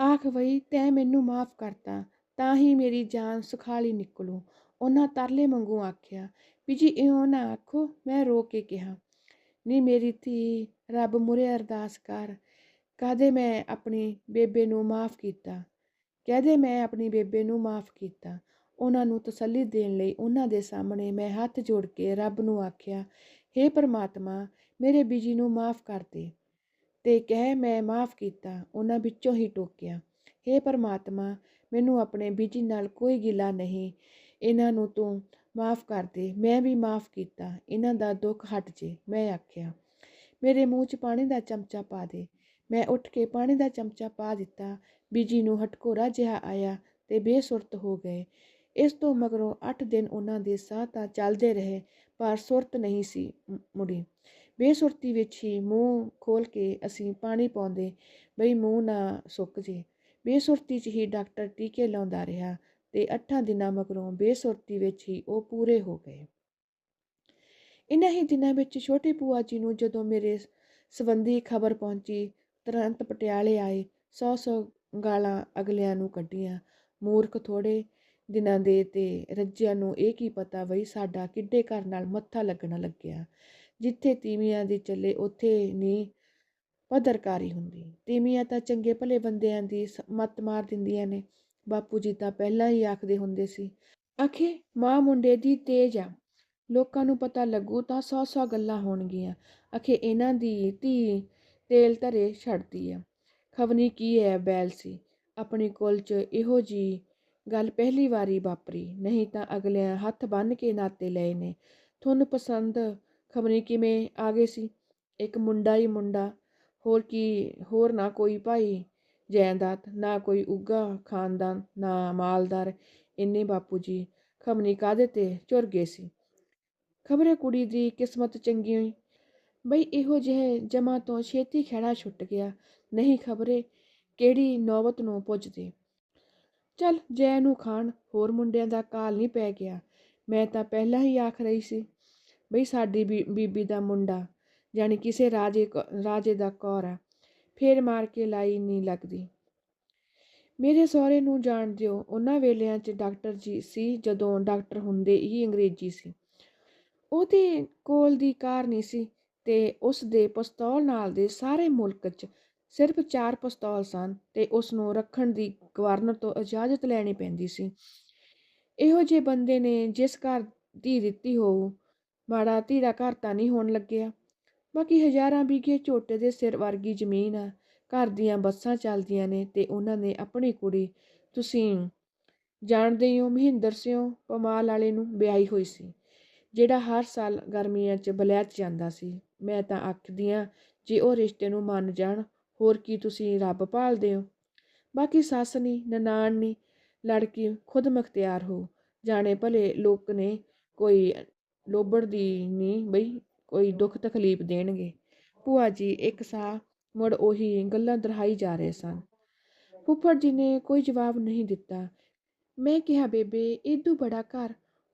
ਆਖ ਬਈ ਤੈ ਮੈਨੂੰ ਮਾਫ ਕਰਤਾ, ਤਾਂ ਹੀ ਮੇਰੀ ਜਾਨ ਸੁਖਾਲੀ ਨਿਕਲੂ। ਉਹਨਾਂ ਤਰਲੇ ਮੰਗੂ ਆਖਿਆ, ਵੀ ਜੀ ਇਉਂ ਨਾ ਆਖੋ, ਮੈਂ ਰੋ ਕੇ ਕਿਹਾ। ਨਹੀਂ ਮੇਰੀ ਧੀ, ਰੱਬ ਮੁਰੇ ਅਰਦਾਸ ਕਰ, ਕਹਦੇ ਮੈਂ ਆਪਣੀ ਬੇਬੇ ਨੂੰ ਮਾਫ ਕੀਤਾ? ਕਹਦੇ ਮੈਂ ਆਪਣੀ ਬੇਬੇ ਨੂੰ ਮਾਫ ਕੀਤਾ? ਉਹਨਾਂ ਨੂੰ ਤਸੱਲੀ ਦੇਣ ਲਈ ਉਹਨਾਂ ਦੇ ਸਾਹਮਣੇ ਮੈਂ ਹੱਥ ਜੋੜ ਕੇ ਰੱਬ ਨੂੰ ਆਖਿਆ हे ਪਰਮਾਤਮਾ, ਮੇਰੇ ਬੀਜੀ ਨੂੰ ਮਾਫ ਕਰ ਦੇ। ਤੇ ਕਹਿ ਮੈਂ ਮਾਫ ਕੀਤਾ, ਉਹਨਾਂ ਵਿੱਚੋਂ ਹੀ ਟੋਕਿਆ। हे ਪਰਮਾਤਮਾ, ਮੈਨੂੰ ਆਪਣੇ ਬੀਜੀ ਨਾਲ ਕੋਈ ਗਿਲਾ ਨਹੀਂ, ਇਹਨਾਂ ਨੂੰ ਤੂੰ ਮਾਫ ਕਰ ਦੇ, ਮੈਂ ਵੀ ਮਾਫ ਕੀਤਾ, ਇਹਨਾਂ ਦਾ ਦੁੱਖ ਹਟ ਜੇ, ਮੈਂ ਆਖਿਆ। ਮੇਰੇ ਮੂੰਹ 'ਚ ਪਾਣੀ ਦਾ ਚਮਚਾ ਪਾ ਦੇ। ਮੈਂ ਉੱਠ ਕੇ ਪਾਣੀ ਦਾ ਚਮਚਾ ਪਾ ਦਿੱਤਾ, ਬੀਜੀ ਨੂੰ ਹਟਕੋਰਾ ਜਿਹਾ ਆਇਆ ਤੇ ਬੇਸੁਰਤ ਹੋ ਗਏ। ਇਸ ਤੋਂ ਮਗਰੋਂ 8 ਦਿਨ ਉਹਨਾਂ ਦੇ ਸਾਹ ਤਾਂ ਚੱਲਦੇ ਰਹੇ, ਪਰ ਸੁਰਤ ਨਹੀਂ ਸੀ ਮੁੜੀ। ਬੇਸੁਰਤੀ ਵਿੱਚ ਹੀ ਮੂੰਹ ਖੋਲ ਕੇ ਅਸੀਂ ਪਾਣੀ ਪਾਉਂਦੇ, ਬਈ ਮੂੰਹ ਨਾ ਸੁੱਕ ਜੇ। ਬੇਸੁਰਤੀ 'ਚ ਹੀ ਡਾਕਟਰ ਟੀਕੇ ਲਾਉਂਦਾ ਰਿਹਾ ਤੇ 8 ਦਿਨਾਂ ਮਗਰੋਂ ਬੇਸੁਰਤੀ ਵਿੱਚ ਹੀ ਉਹ ਪੂਰੇ ਹੋ ਗਏ। ਇਨ੍ਹਾਂ ਹੀ ਦਿਨਾਂ ਵਿੱਚ ਛੋਟੇ ਭੂਆ ਜੀ ਨੂੰ ਜਦੋਂ ਮੇਰੇ ਸੰਬੰਧੀ ਖਬਰ ਪਹੁੰਚੀ, ਤੁਰੰਤ ਪਟਿਆਲੇ ਆਏ, ਸੌ ਸੌ ਗਾਲਾਂ ਅਗਲਿਆਂ ਨੂੰ ਕੱਢੀਆਂ। ਮੂਰਖ ਥੋੜੇ ਦਿਨਾਂ ਦੇ ਤੇ ਰੱਜਿਆਂ ਨੂੰ ਇਹ ਕੀ ਪਤਾ ਬਈ ਸਾਡਾ ਕਿੱਡੇ ਘਰ ਨਾਲ ਮੱਥਾ ਲੱਗਣਾ ਲੱਗਿਆ। ਜਿੱਥੇ ਤੀਵੀਆਂ ਦੀ ਚੱਲੇ, ਉੱਥੇ ਨਹੀਂ ਪੱਧਰਕਾਰੀ ਹੁੰਦੀ। ਤੀਵੀਆਂ ਤਾਂ ਚੰਗੇ ਭਲੇ ਬੰਦਿਆਂ ਦੀ ਸ- ਮੱਤ ਮਾਰ ਦਿੰਦੀਆਂ ਨੇ। ਬਾਪੂ ਜੀ ਤਾਂ ਪਹਿਲਾਂ ਹੀ ਆਖਦੇ ਹੁੰਦੇ ਸੀ, ਆਖੇ, ਮਾਂ ਮੁੰਡੇ ਦੀ ਤੇਜ ਆ। ਲੋਕਾਂ ਨੂੰ ਪਤਾ ਲੱਗੂ ਤਾਂ ਸੌ ਸੌ ਗੱਲਾਂ ਹੋਣਗੀਆਂ। ਆਖੇ, ਇਹਨਾਂ ਦੀ ਧੀ ਤੇਲ ਧਰੇ ਛੱਡਦੀ ਆ। ਖਵਨੀ ਕੀ ਹੈ ਬੈਲ ਸੀ। ਆਪਣੀ ਕੁਲ ਚ ਇਹੋ ਜੀ ਗੱਲ ਪਹਿਲੀ ਵਾਰੀ ਵਾਪਰੀ। ਨਹੀਂ ਤਾਂ ਅਗਲਿਆਂ ਹੱਥ ਬੰਨ੍ਹ ਕੇ ਨਾਤੇ ਲਏ ਨੇ। ਤੁਹਾਨੂੰ ਪਸੰਦ ਖਬਰੇ ਕਿਵੇਂ ਆ ਗਏ ਸੀ? ਇੱਕ ਮੁੰਡਾ ਹੀ ਮੁੰਡਾ। ਹੋਰ ਕੀ, ਹੋਰ ਨਾ ਕੋਈ ਭਾਈ ਜਾਇਦਾਦ ਨਾ ਕੋਈ ਉੱਗਾ ਖਾਨਦਾਨ, ਨਾ ਮਾਲਦਾਰ। ਇੰਨੇ ਬਾਪੂ ਜੀ ਖਮਨੀ ਕਾਹਦੇ ਤੇ ਝੁਰ ਗਏ ਸੀ? ਖਬਰੇ ਕੁੜੀ ਦੀ ਕਿਸਮਤ ਚੰਗੀ ਹੋਈ। ਬਈ ਇਹੋ ਜਿਹੇ ਜਮਾ ਤੋਂ ਛੇਤੀ ਖਹਿੜਾ ਛੁੱਟ ਗਿਆ। ਨਹੀਂ ਖਬਰੇ ਕਿਹੜੀ ਨੌਬਤ ਨੂੰ ਪੁੱਜਦੇ। ਚੱਲ ਜੈ ਨੂੰ ਖਾਣ, ਹੋਰ ਮੁੰਡਿਆਂ ਦਾ ਕਾਲ ਨਹੀਂ ਪੈ ਗਿਆ। ਮੈਂ ਤਾਂ ਪਹਿਲਾਂ ਹੀ ਆਖ ਰਹੀ ਸੀ। ਬਈ ਸਾਡੀ ਬੀ- ਬੀਬੀ ਦਾ ਮੁੰਡਾ ਜਾਣੀ ਕਿਸੇ ਰਾਜੇ ਕ- ਰਾਜੇ ਦਾ ਕੌਰ ਆ, ਫੇਰ ਮਾਰ ਕੇ ਲਾਈ ਨਹੀਂ ਲੱਗਦੀ। ਮੇਰੇ ਸਹੁਰੇ ਨੂੰ ਜਾਣ ਦਿਓ। ਉਹਨਾਂ ਵੇਲਿਆਂ 'ਚ ਡਾਕਟਰ ਜੀ ਸੀ, ਜਦੋਂ ਡਾਕਟਰ ਹੁੰਦੇ ਹੀ ਅੰਗਰੇਜ਼ੀ ਸੀ। ਉਹਦੇ ਕੋਲ ਦੀ ਕਾਰ ਨਹੀਂ ਸੀ ਤੇ ਉਸ ਦੇ ਪਿਸਤੌਲ ਨਾਲ ਦੇ ਸਾਰੇ ਮੁਲਕ 'ਚ ਸਿਰਫ ਚਾਰ ਪਿਸਤੌਲ ਸਨ ਤੇ ਉਸ ਨੂੰ ਰੱਖਣ ਦੀ ਗਵਰਨਰ ਤੋਂ ਇਜਾਜ਼ਤ ਲੈਣੀ ਪੈਂਦੀ ਸੀ। ਇਹੋ ਜਿਹੇ ਬੰਦੇ ਨੇ ਜਿਸ ਘਰ ਧੀ ਦਿੱਤੀ ਹੋਊ ਮਾੜਾ ਧੀਰਾ ਘਰ ਤਾਂ ਨਹੀਂ ਹੋਣ ਲੱਗਿਆ। ਬਾਕੀ ਹਜ਼ਾਰਾਂ ਵੀਗੇ ਝੋਟੇ ਦੇ ਸਿਰ ਵਰਗੀ ਜ਼ਮੀਨ ਆ। ਘਰ ਦੀਆਂ ਬੱਸਾਂ ਚੱਲਦੀਆਂ ਨੇ ਤੇ ਉਹਨਾਂ ਨੇ ਆਪਣੀ ਕੁੜੀ, ਤੁਸੀਂ ਜਾਣਦੇ ਹੀ ਹੋ, ਮਹਿੰਦਰ ਸਿੰਘ ਪਮਾਲ ਵਾਲੇ ਨੂੰ ਵਿਆਹੀ ਹੋਈ ਸੀ, ਜਿਹੜਾ ਹਰ ਸਾਲ ਗਰਮੀਆਂ 'ਚ ਬਲੈਤ ਜਾਂਦਾ ਸੀ। ਮੈਂ ਤਾਂ ਆਖਦੀ ਹਾਂ ਜੇ ਉਹ ਰਿਸ਼ਤੇ ਨੂੰ ਮੰਨ ਜਾਣ, ਹੋਰ ਕੀ ਤੁਸੀਂ ਰੱਬ ਭਾਲਦੇ ਹੋ? ਬਾਕੀ ਸੱਸ ਨਹੀਂ ਨਨਾਣ ਨਹੀਂ ਲੜਕੀ ਖੁਦ ਮੁਖਤਿਆਰ ਹੋ। ਜਾਣੇ ਭਲੇ ਲੋਕ ਨੇ, ਕੋਈ ਲੋਬੜ ਦੀ ਨਹੀਂ ਬਈ, ਕੋਈ ਦੁੱਖ ਤਕਲੀਫ ਦੇਣਗੇ। ਭੂਆ ਜੀ, ਇੱਕ ਸਾਹ ਮੁੜ ਉਹੀ ਗੱਲਾਂ ਦਰਹਾਈ ਜਾ ਰਹੇ ਸਨ। ਫੁੱਫੜ ਜੀ ਨੇ ਕੋਈ ਜਵਾਬ ਨਹੀਂ ਦਿੱਤਾ। ਮੈਂ ਕਿਹਾ, ਬੇਬੇ ਇਦੂ ਬੜਾ ਘਰ,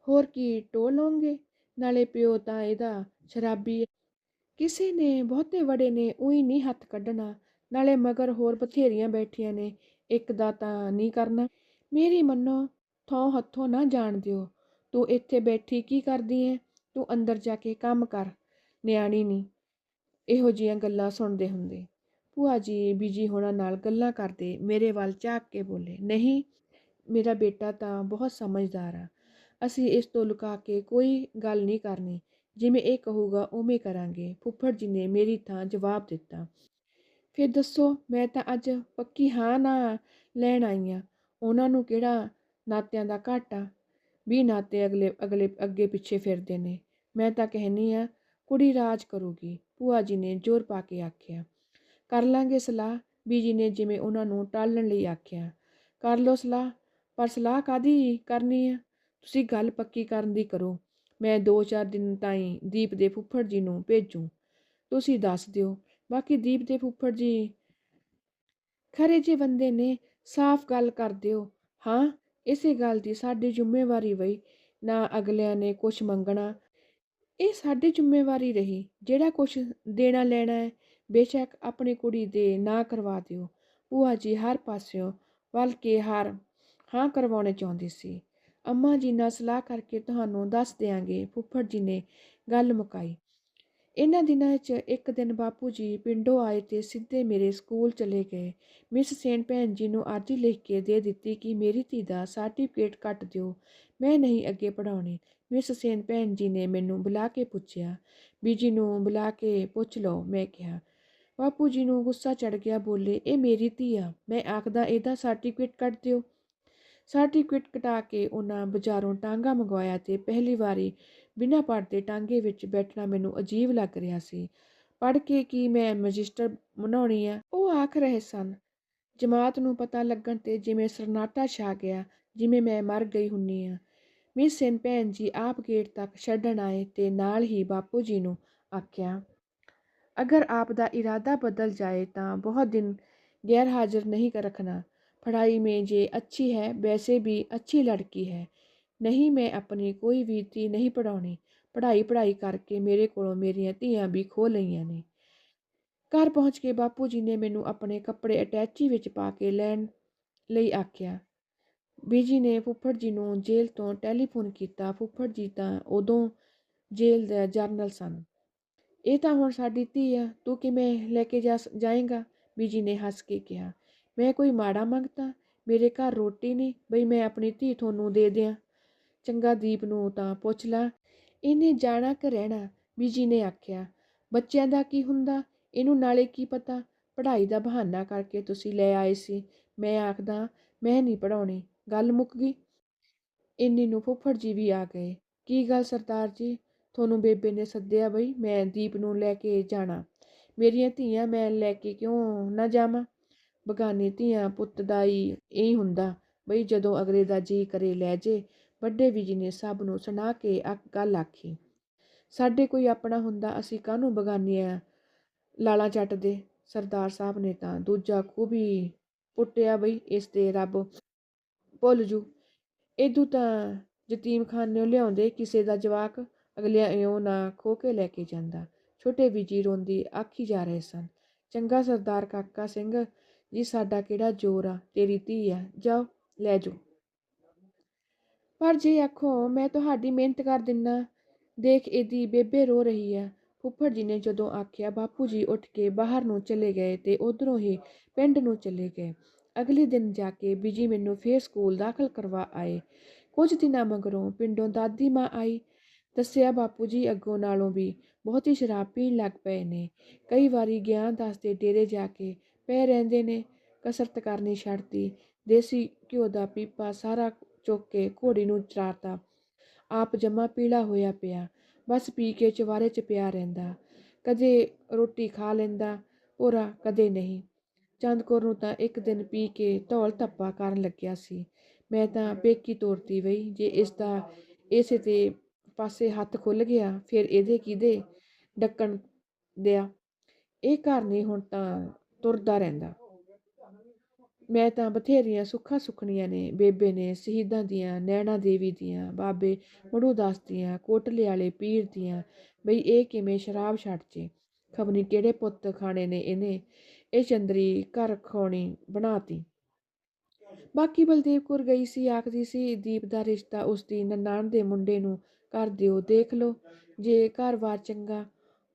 ਹੋਰ ਕੀ ਟੋ ਲਓਗੇ ਨਾਲੇ ਪਿਓ ਤਾਂ ਇਹਦਾ ਸ਼ਰਾਬੀ ਕਿਸੇ ਨੇ ਬਹੁਤੇ ਵੜੇ ਨੇ, ਉਹੀ ਨਹੀਂ ਹੱਥ ਕੱਢਣਾ। ਨਾਲੇ ਮਗਰ ਹੋਰ ਬਥੇਰੀਆਂ ਬੈਠੀਆਂ ਨੇ, ਇੱਕ ਦਾ ਤਾਂ ਨਹੀਂ ਕਰਨਾ। ਮੇਰੀ ਮੰਨੋ ਥੋਂ ਹੱਥੋਂ ਨਾ ਜਾਣ ਦਿਓ। ਤੂੰ ਇੱਥੇ ਬੈਠੀ ਕੀ ਕਰਦੀ ਐ ਤੂੰ ਅੰਦਰ ਜਾ ਕੇ ਕੰਮ ਕਰ। ਨਿਆਣੀ ਨਹੀਂ ਇਹੋ ਜੀਆਂ ਗੱਲਾਂ ਸੁਣਦੇ ਹੁੰਦੇ। ਭੂਆ ਜੀ ਬੀਜੀ ਹੋਣਾ ਨਾਲ ਗੱਲਾਂ ਕਰਦੇ, ਮੇਰੇ ਵੱਲ ਝਾਕ ਕੇ ਬੋਲੇ, ਨਹੀਂ, ਮੇਰਾ ਬੇਟਾ ਤਾਂ ਬਹੁਤ ਸਮਝਦਾਰ ਆ। ਅਸੀਂ ਇਸ ਤੋਂ ਲੁਕਾ ਕੇ ਕੋਈ ਗੱਲ ਨਹੀਂ ਕਰਨੀ। ਜਿਵੇਂ ਇਹ ਕਹੂਗਾ, ਉਵੇਂ ਕਰਾਂਗੇ। ਫੁੱਫੜ ਜੀ ਨੇ ਮੇਰੀ ਥਾਂ ਜਵਾਬ ਦਿੱਤਾ। ਫਿਰ ਦੱਸੋ, ਮੈਂ ਤਾਂ ਅੱਜ ਪੱਕੀ ਹਾਂ ਨਾ ਲੈਣ ਆਈ ਆ। ਉਹਨਾਂ ਨੂੰ ਕਿਹੜਾ ਨਾਤਿਆਂ ਦਾ ਘਾਟਾ? ਵੀ ਨਾਤੇ ਅਗਲੇ ਅਗਲੇ ਅੱਗੇ ਪਿੱਛੇ ਫਿਰਦੇ ਨੇ। ਮੈਂ ਤਾਂ ਕਹਿਨੀ ਆ ਕੁੜੀ ਰਾਜ ਕਰੂਗੀ। ਭੂਆ ਜੀ ਨੇ ਜ਼ੋਰ ਪਾ ਕੇ ਆਖਿਆ। ਕਰ ਲਾਂਗੇ ਸਲਾਹ, ਬੀਜੀ ਨੇ ਜਿਵੇਂ ਉਹਨਾਂ ਨੂੰ ਟਾਲਣ ਲਈ ਆਖਿਆ। ਕਰ ਲਓ ਸਲਾਹ, ਪਰ ਸਲਾਹ ਕਾਦੀ ਕਰਨੀ ਆ? ਤੁਸੀਂ ਗੱਲ ਪੱਕੀ ਕਰਨ ਦੀ ਕਰੋ। ਮੈਂ 2-4 ਦਿਨ ਤਾਈਂ ਦੀਪ ਦੇ ਫੁੱਫੜ ਜੀ ਨੂੰ ਭੇਜੂ। ਤੁਸੀਂ ਦੱਸ ਦਿਓ। ਬਾਕੀ ਦੀਪ ਦੇ ਫੁੱਫੜ ਜੀ ਖਰੇ ਜੇ ਬੰਦੇ ਨੇ ਸਾਫ਼ ਗੱਲ ਕਰ ਦਿਓ। ਹਾਂ ਇਸੇ ਗੱਲ ਦੀ ਸਾਡੀ ਜ਼ਿੰਮੇਵਾਰੀ ਵਈ, ਨਾ ਅਗਲਿਆਂ ਨੇ ਕੁਝ ਮੰਗਣਾ। ਇਹ ਸਾਡੀ ਜ਼ਿੰਮੇਵਾਰੀ ਰਹੀ, ਜਿਹੜਾ ਕੁਝ ਦੇਣਾ ਲੈਣਾ ਹੈ, ਬੇਸ਼ੱਕ ਆਪਣੀ ਕੁੜੀ ਦੇ ਨਾ ਕਰਵਾ ਦਿਓ। ਭੂਆ ਜੀ ਹਰ ਪਾਸਿਓਂ ਵੱਲ ਕੇ ਹਾਰ ਹਾਂ ਕਰਵਾਉਣੇ ਚਾਹੁੰਦੀ ਸੀ। ਅੰਮਾ ਜੀ ਨਾਲ ਸਲਾਹ ਕਰਕੇ ਤੁਹਾਨੂੰ ਦੱਸ ਦਿਆਂਗੇ, ਫੁੱਫੜ ਜੀ ਨੇ ਗੱਲ ਮੁਕਾਈ। ਇਹਨਾਂ ਦਿਨਾਂ 'ਚ ਇੱਕ ਦਿਨ ਬਾਪੂ ਜੀ ਪਿੰਡੋਂ ਆਏ ਤੇ ਸਿੱਧੇ ਮੇਰੇ ਸਕੂਲ ਚਲੇ ਗਏ। ਮਿਸ ਸੇਨ ਭੈਣ ਜੀ ਨੂੰ ਅਰਜ਼ੀ ਲਿਖ ਕੇ ਦੇ ਦਿੱਤੀ ਕਿ ਮੇਰੀ ਧੀ ਦਾ ਸਰਟੀਫਿਕੇਟ ਕੱਟ ਦਿਓ। ਮੈਂ ਨਹੀਂ ਅੱਗੇ ਪੜਾਉਣੀ ਮਿਸ ਸੇਨ ਭੈਣ ਜੀ ਨੇ ਮੈਨੂੰ ਬੁਲਾ ਕੇ ਪੁੱਛਿਆ। ਬੀਜੀ ਨੂੰ ਬੁਲਾ ਕੇ ਪੁੱਛ ਲਓ, ਮੈਂ ਕਿਹਾ। ਬਾਪੂ ਜੀ ਨੂੰ ਗੁੱਸਾ ਚੜ ਗਿਆ, ਬੋਲੇ, ਇਹ ਮੇਰੀ ਧੀ ਆ। ਮੈਂ ਆਖਦਾ, ਇਹਦਾ ਸਰਟੀਫਿਕੇਟ ਕੱਟ ਦਿਓ। ਸਰਟੀਫਿਕੇਟ ਕਟਾ ਕੇ ਉਹਨਾਂ ਬਜ਼ਾਰੋਂ ਟਾਂਗਾ ਮੰਗਵਾਇਆ ਤੇ ਪਹਿਲੀ ਵਾਰੀ ਬਿਨਾਂ ਪੜਦੇ ਟਾਂਗੇ ਵਿੱਚ ਬੈਠਣਾ ਮੈਨੂੰ ਅਜੀਬ ਲੱਗ ਰਿਹਾ ਸੀ। ਪੜ ਕੇ ਕੀ ਮੈਂ ਮਜਿਸਟਰ ਬਣਾਉਣੀ ਆ? ਉਹ ਆਖ ਰਹੇ ਸਨ। ਜਮਾਤ ਨੂੰ ਪਤਾ ਲੱਗਣ ਤੇ ਜਿਵੇਂ ਸਰਨਾਟਾ ਛਾ ਗਿਆ, ਜਿਵੇਂ ਮੈਂ ਮਰ ਗਈ ਹੁੰਨੀ ਆ। ਮਿਸ ਸੈਨ ਭੈਣ ਜੀ ਆਪ ਗੇਟ ਤੱਕ ਛੱਡਣ ਆਏ ਤੇ ਨਾਲ ਹੀ ਬਾਪੂ ਜੀ ਨੂੰ ਆਖਿਆ, ਅਗਰ ਆਪ ਦਾ ਇਰਾਦਾ ਬਦਲ ਜਾਏ ਤਾਂ ਬਹੁਤ ਦਿਨ ਗੈਰ ਹਾਜ਼ਰ ਨਹੀਂ ਕਰ ਰੱਖਣਾ। पढ़ाई में जे अच्छी है वैसे भी अच्छी लड़की है ਨਹੀਂ ਮੈਂ ਆਪਣੀ ਕੋਈ ਵੀ ਧੀ ਨਹੀਂ ਪੜਾਉਣੀ ਪੜ੍ਹਾਈ ਪੜ੍ਹਾਈ ਕਰਕੇ ਮੇਰੇ ਕੋਲੋਂ ਮੇਰੀਆਂ ਧੀਆਂ ਵੀ ਖੋ ਲਈਆਂ ਨੇ ਘਰ ਪਹੁੰਚ ਕੇ ਬਾਪੂ ਜੀ ਨੇ ਮੈਨੂੰ ਆਪਣੇ ਕੱਪੜੇ ਅਟੈਚੀ ਵਿੱਚ ਪਾ ਕੇ ਲੈਣ ਲਈ ਆਖਿਆ ਬੀਜੀ ਨੇ ਫੁੱਫੜ ਜੀ ਨੂੰ ਜੇਲ੍ਹ ਤੋਂ ਟੈਲੀਫੋਨ ਕੀਤਾ ਫੁੱਫੜ ਜੀ ਤਾਂ ਉਦੋਂ ਜੇਲ੍ਹ ਦਾ ਜਰਨਲ ਸਨ ਇਹ ਤਾਂ ਹੁਣ ਸਾਡੀ ਧੀ ਆ ਤੂੰ ਕਿਵੇਂ ਲੈ ਕੇ ਜਾ ਜਾਏਗਾ ਬੀਜੀ ਨੇ ਹੱਸ ਕੇ ਕਿਹਾ ਮੈਂ ਕੋਈ ਮਾੜਾ ਮੰਗਤਾ? ਮੇਰੇ ਘਰ ਰੋਟੀ ਨਹੀਂ। ਬਈ ਮੈਂ ਆਪਣੀ ਧੀ ਤੁਹਾਨੂੰ ਦੇ ਦਿਆਂ। ਚੰਗਾ ਦੀਪ ਨੂੰ ਤਾਂ ਪੁੱਛ ਲਾ। ਇਹਨੇ ਜਾਣਾ ਕਿ ਰਹਿਣਾ? ਬੀਜੀ ਨੇ ਆਖਿਆ, ਬੱਚਿਆਂ ਦਾ ਕੀ ਹੁੰਦਾ? ਇਹਨੂੰ ਨਾਲੇ ਕੀ ਪਤਾ? ਪੜ੍ਹਾਈ ਦਾ ਬਹਾਨਾ ਕਰਕੇ ਤੁਸੀਂ ਲੈ ਆਏ ਸੀ। ਮੈਂ ਆਖਦਾ, ਮੈਂ ਨਹੀਂ ਪੜਾਉਣੀ ਗੱਲ ਮੁੱਕ ਗਈ। ਇੰਨੀ ਨੂੰ ਫੁੱਫੜ ਜੀ ਵੀ ਆ ਗਏ। ਕੀ ਗੱਲ ਸਰਦਾਰ ਜੀ? ਤੁਹਾਨੂੰ ਬੇਬੇ ਨੇ ਸੱਦਿਆ ਬਈ ਮੈਂ ਦੀਪ ਨੂੰ ਲੈ ਕੇ ਜਾਣਾ। ਮੇਰੀਆਂ ਧੀਆਂ ਮੈਂ ਲੈ ਕੇ ਕਿਉਂ ਨਾ ਜਾਵਾਂ? ਬਗਾਨੀ ਧੀਆਂ ਪੁੱਤ ਦਾ ਹੀ ਇਹ ਹੁੰਦਾ, ਬਈ ਜਦੋਂ ਅਗਲੇ ਦਾ ਜੀ ਕਰੇ ਲੈ ਜੇ, ਵੱਡੇ ਵੀ ਜੀ ਨੇ ਸਭ ਨੂੰ ਸੁਣਾ ਕੇ ਆ ਗੱਲ ਆਖੀ। ਸਾਡੇ ਕੋਈ ਆਪਣਾ ਹੁੰਦਾ, ਅਸੀਂ ਕਾਹਨੂੰ ਬਗਾਨੀਆਂ ਲਾਲਾਂ ਚੱਟਦੇ? ਸਰਦਾਰ ਸਾਹਿਬ ਨੇ ਤਾਂ ਦੂਜਾ ਖੂਬ ਪੁੱਟਿਆ ਬਈ, ਇਸ ਤੇ ਰੱਬ ਭੁੱਲ ਜੂ। ਇਦੂ ਤਾਂ ਯਤੀਮਖਾਨੇ ਲਿਆਉਂਦੇ ਕਿਸੇ ਦਾ ਜਵਾਕ, ਅਗਲਿਆਂ ਇਉਂ ਨਾ ਖੋ ਕੇ ਲੈ ਕੇ ਜਾਂਦਾ। ਛੋਟੇ ਬੀਜੀ ਰੋਂਦੀ ਆਖੀ ਜਾ ਰਹੇ ਸਨ। ਚੰਗਾ ਸਰਦਾਰ ਕਾਕਾ ਸਿੰਘ ਜੀ ਸਾਡਾ ਕਿਹੜਾ ਜ਼ੋਰ ਆ? ਤੇਰੀ ਧੀ ਆ, ਜਾਓ, ਲੈ ਜਾਓ। ਪਰ ਜੇ ਆਖੋ, ਮੈਂ ਤੁਹਾਡੀ ਮਿਹਨਤ ਕਰ ਦਿੰਨਾ, ਦੇਖ ਇਹਦੀ ਬੇਬੇ ਰੋ ਰਹੀ ਆ। ਫੁੱਫੜ ਜੀ ਨੇ ਜਦੋਂ ਆਖਿਆ, ਬਾਪੂ ਜੀ ਉੱਠ ਕੇ ਬਾਹਰ ਨੂੰ ਚਲੇ ਗਏ ਤੇ ਉਧਰੋਂ ਹੀ ਪਿੰਡ ਨੂੰ ਚਲੇ ਗਏ। ਅਗਲੇ ਦਿਨ ਜਾ ਕੇ ਬੀਜੀ ਮੈਨੂੰ ਫੇਰ ਸਕੂਲ ਦਾਖਲ ਕਰਵਾ ਆਏ। ਕੁਝ ਦਿਨਾਂ ਮਗਰੋਂ ਪਿੰਡੋਂ ਦਾਦੀ ਮਾਂ ਆਈ। ਦੱਸਿਆ, ਬਾਪੂ ਜੀ ਅੱਗੋਂ ਨਾਲੋਂ ਵੀ ਬਹੁਤੀ ਸ਼ਰਾਬ ਪੀਣ ਲੱਗ ਪਏ ਨੇ। ਕਈ ਵਾਰੀ ਗਿਆਨ ਦੱਸਦੇ ਡੇਰੇ ਜਾ ਕੇ ਪਏ ਰਹਿੰਦੇ ਨੇ, ਕਸਰਤ ਕਰਨੀ ਛੱਡਤੀ। ਦੇਸੀ ਘਿਓ ਦਾ ਪੀਪਾ ਸਾਰਾ ਚੁੱਕ ਕੇ ਘੋੜੀ ਨੂੰ ਚਰਾਤਾ। ਆਪ ਜਮਾ ਪੀਲਾ ਹੋਇਆ ਪਿਆ, ਬਸ ਪੀ ਕੇ ਚਵਾਰੇ 'ਚ ਪਿਆ ਰਹਿੰਦਾ। ਕਦੇ ਰੋਟੀ ਖਾ ਲੈਂਦਾ ਹੋਰਾ ਕਦੇ ਨਹੀਂ। ਚੰਦਕੌਰ ਨੂੰ ਤਾਂ ਇੱਕ ਦਿਨ ਪੀ ਕੇ ਧੌਲ ਧੱਪਾ ਕਰਨ ਲੱਗਿਆ ਸੀ। ਮੈਂ ਤਾਂ ਪੇਕੀ ਤੋਰਤੀ ਵਈ ਜੇ ਇਸ ਦਾ ਇਸੇ ਤੇ ਪਾਸੇ ਹੱਥ ਖੁੱਲ ਗਿਆ, ਫਿਰ ਇਹਦੇ ਕਿਹਦੇ ਡੱਕਣ ਦਿਆ? ਇਹ ਘਰ ਨਹੀਂ, ਹੁਣ ਤਾਂ ਤੁਰਦਾ ਰਹਿੰਦਾ। ਮੈਂ ਤਾਂ ਬਥੇਰੀਆਂ ਸੁੱਖਾਂ ਸੁਖਣੀਆਂ ਨੇ, ਬੇਬੇ ਨੇ ਸ਼ਹੀਦਾਂ ਦੀਆਂ, ਨੈਣਾ ਦੇਵੀ ਦੀਆਂ, ਬਾਬੇ ਮੜੂ ਦਾਸ ਦੀਆਂ, ਕੋਟਲੇ ਵਾਲੇ ਪੀਰ ਦੀਆਂ, ਬਈ ਇਹ ਕਿਵੇਂ ਸ਼ਰਾਬ ਛੱਡ ਜੇ ਖਬਨੀ ਕਿਹੜੇ ਪੁੱਤ ਖਾਣੇ ਨੇ ਇਹਨੇ? ਇਹ ਚੰਦਰੀ ਘਰ ਖਾਣੀ ਬਣਾਤੀ ਬਾਕੀ ਬਲਦੇਵ ਕੌਰ ਗਈ ਸੀ, ਆਖਦੀ ਸੀ, ਦੀਪ ਦਾ ਰਿਸ਼ਤਾ ਉਸਦੀ ਨਨਾਣ ਦੇ ਮੁੰਡੇ ਨੂੰ ਕਰ ਦਿਓ, ਦੇਖ ਲਓ, ਜੇ ਘਰ-ਬਾਰ ਚੰਗਾ,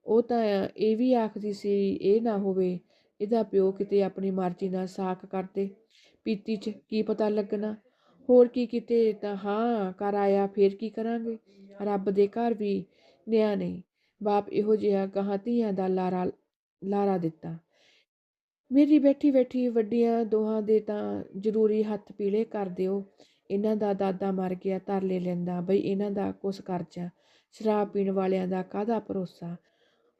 ਉਹ ਤਾਂ ਇਹ ਵੀ ਆਖਦੀ ਸੀ, ਇਹ ਨਾ ਹੋਵੇ। ਇਹਦਾ ਪਿਓ ਕਿਤੇ ਆਪਣੀ ਮਰਜ਼ੀ ਨਾਲ ਸਾਕ ਕਰਦੇ, ਪੀਤੀ 'ਚ ਕੀ ਪਤਾ ਲੱਗਣਾ? ਹੋਰ ਕੀ ਕਿਤੇ ਤਾਂ ਹਾਂ ਕਰ ਆਇਆ ਫੇਰ ਕੀ ਕਰਾਂਗੇ? ਰੱਬ ਦੇ ਘਰ ਵੀ ਨਿਆ ਨਹੀਂ ਬਾਪ ਇਹੋ ਜਿਹਾ ਗਾਹਾਂ ਧੀਆਂ ਦਾ ਲਾਰਾ ਲਾਰਾ ਦਿੱਤਾ। ਮੇਰੀ ਬੈਠੀ ਬੈਠੀ ਵੱਡੀਆਂ ਦੋਹਾਂ ਦੇ ਤਾਂ ਜ਼ਰੂਰੀ ਹੱਥ ਪੀਲੇ ਕਰ ਦਿਓ। ਇਹਨਾਂ ਦਾ ਦਾਦਾ ਮਰ ਗਿਆ ਤਰਲੇ ਲੈਂਦਾ। ਬਈ ਇਹਨਾਂ ਦਾ ਕੁਛ ਕਰਜ਼ਾ ਸ਼ਰਾਬ ਪੀਣ ਵਾਲਿਆਂ ਦਾ ਕਾਹਦਾ ਭਰੋਸਾ?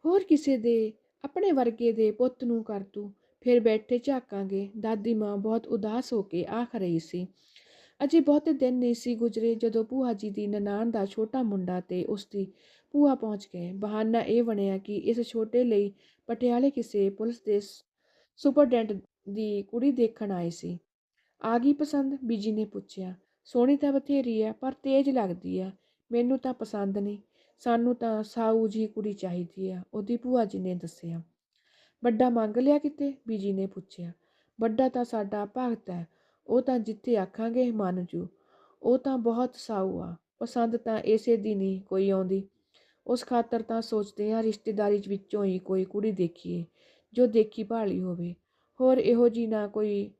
ਹੋਰ ਕਿਸੇ ਦੇ ਆਪਣੇ ਵਰਗੇ ਦੇ ਪੁੱਤ ਨੂੰ ਕਰ ਤੂੰ। ਫਿਰ ਬੈਠੇ ਝਾਕਾਂਗੇ। ਦਾਦੀ ਮਾਂ ਬਹੁਤ ਉਦਾਸ ਹੋ ਕੇ ਆਖ ਰਹੀ ਸੀ। ਅਜੇ ਬਹੁਤੇ ਦਿਨ ਨਹੀਂ ਸੀ ਗੁਜਰੇ ਜਦੋਂ ਭੂਆ ਜੀ ਦੀ ਨਨਾਣ ਦਾ ਛੋਟਾ ਮੁੰਡਾ ਤੇ ਉਸਦੀ ਭੂਆ ਪਹੁੰਚ ਗਏ। ਬਹਾਨਾ ਇਹ ਬਣਿਆ ਕਿ ਇਸ ਛੋਟੇ ਲਈ ਪਟਿਆਲੇ ਕਿਸੇ ਪੁਲਿਸ ਦੇ ਸੁਪਰਡੈਂਟ ਦੀ ਕੁੜੀ ਦੇਖਣ ਆਏ ਸੀ। ਆ ਗਈ ਪਸੰਦ? ਬੀਜੀ ਨੇ ਪੁੱਛਿਆ। ਸੋਹਣੀ ਤਾਂ ਬਥੇਰੀ ਆ ਪਰ ਤੇਜ਼ ਲੱਗਦੀ ਆ ਮੈਨੂੰ ਤਾਂ ਪਸੰਦ ਨਹੀਂ। ਸਾਨੂੰ ਤਾਂ ਸਾਊ ਜੀ ਕੁੜੀ ਚਾਹੀਦੀ ਆ, ਉਹਦੀ ਭੂਆ ਜੀ ਨੇ ਦੱਸਿਆ। ਵੱਡਾ ਮੰਗ ਲਿਆ ਕਿਤੇ? ਬੀਜੀ ਨੇ ਪੁੱਛਿਆ। ਵੱਡਾ ਤਾਂ ਸਾਡਾ ਭਗਤ ਹੈ, ਉਹ ਤਾਂ ਜਿੱਥੇ ਆਖਾਂਗੇ ਮੰਨ ਜੂ। ਉਹ ਤਾਂ ਬਹੁਤ ਸਾਊ ਆ, ਪਸੰਦ ਤਾਂ ਇਸੇ ਦੀ ਨਹੀਂ ਕੋਈ ਆਉਂਦੀ। ਉਸ ਖਾਤਰ ਤਾਂ ਸੋਚਦੇ ਆ ਰਿਸ਼ਤੇਦਾਰੀ ਵਿੱਚੋਂ ਹੀ ਕੋਈ ਕੁੜੀ ਦੇਖੀਏ, ਜੋ ਦੇਖੀ ਭਾਲੀ ਹੋਵੇ। ਹੋਰ ਇਹੋ ਜੀ ਨਾ ਕੋਈ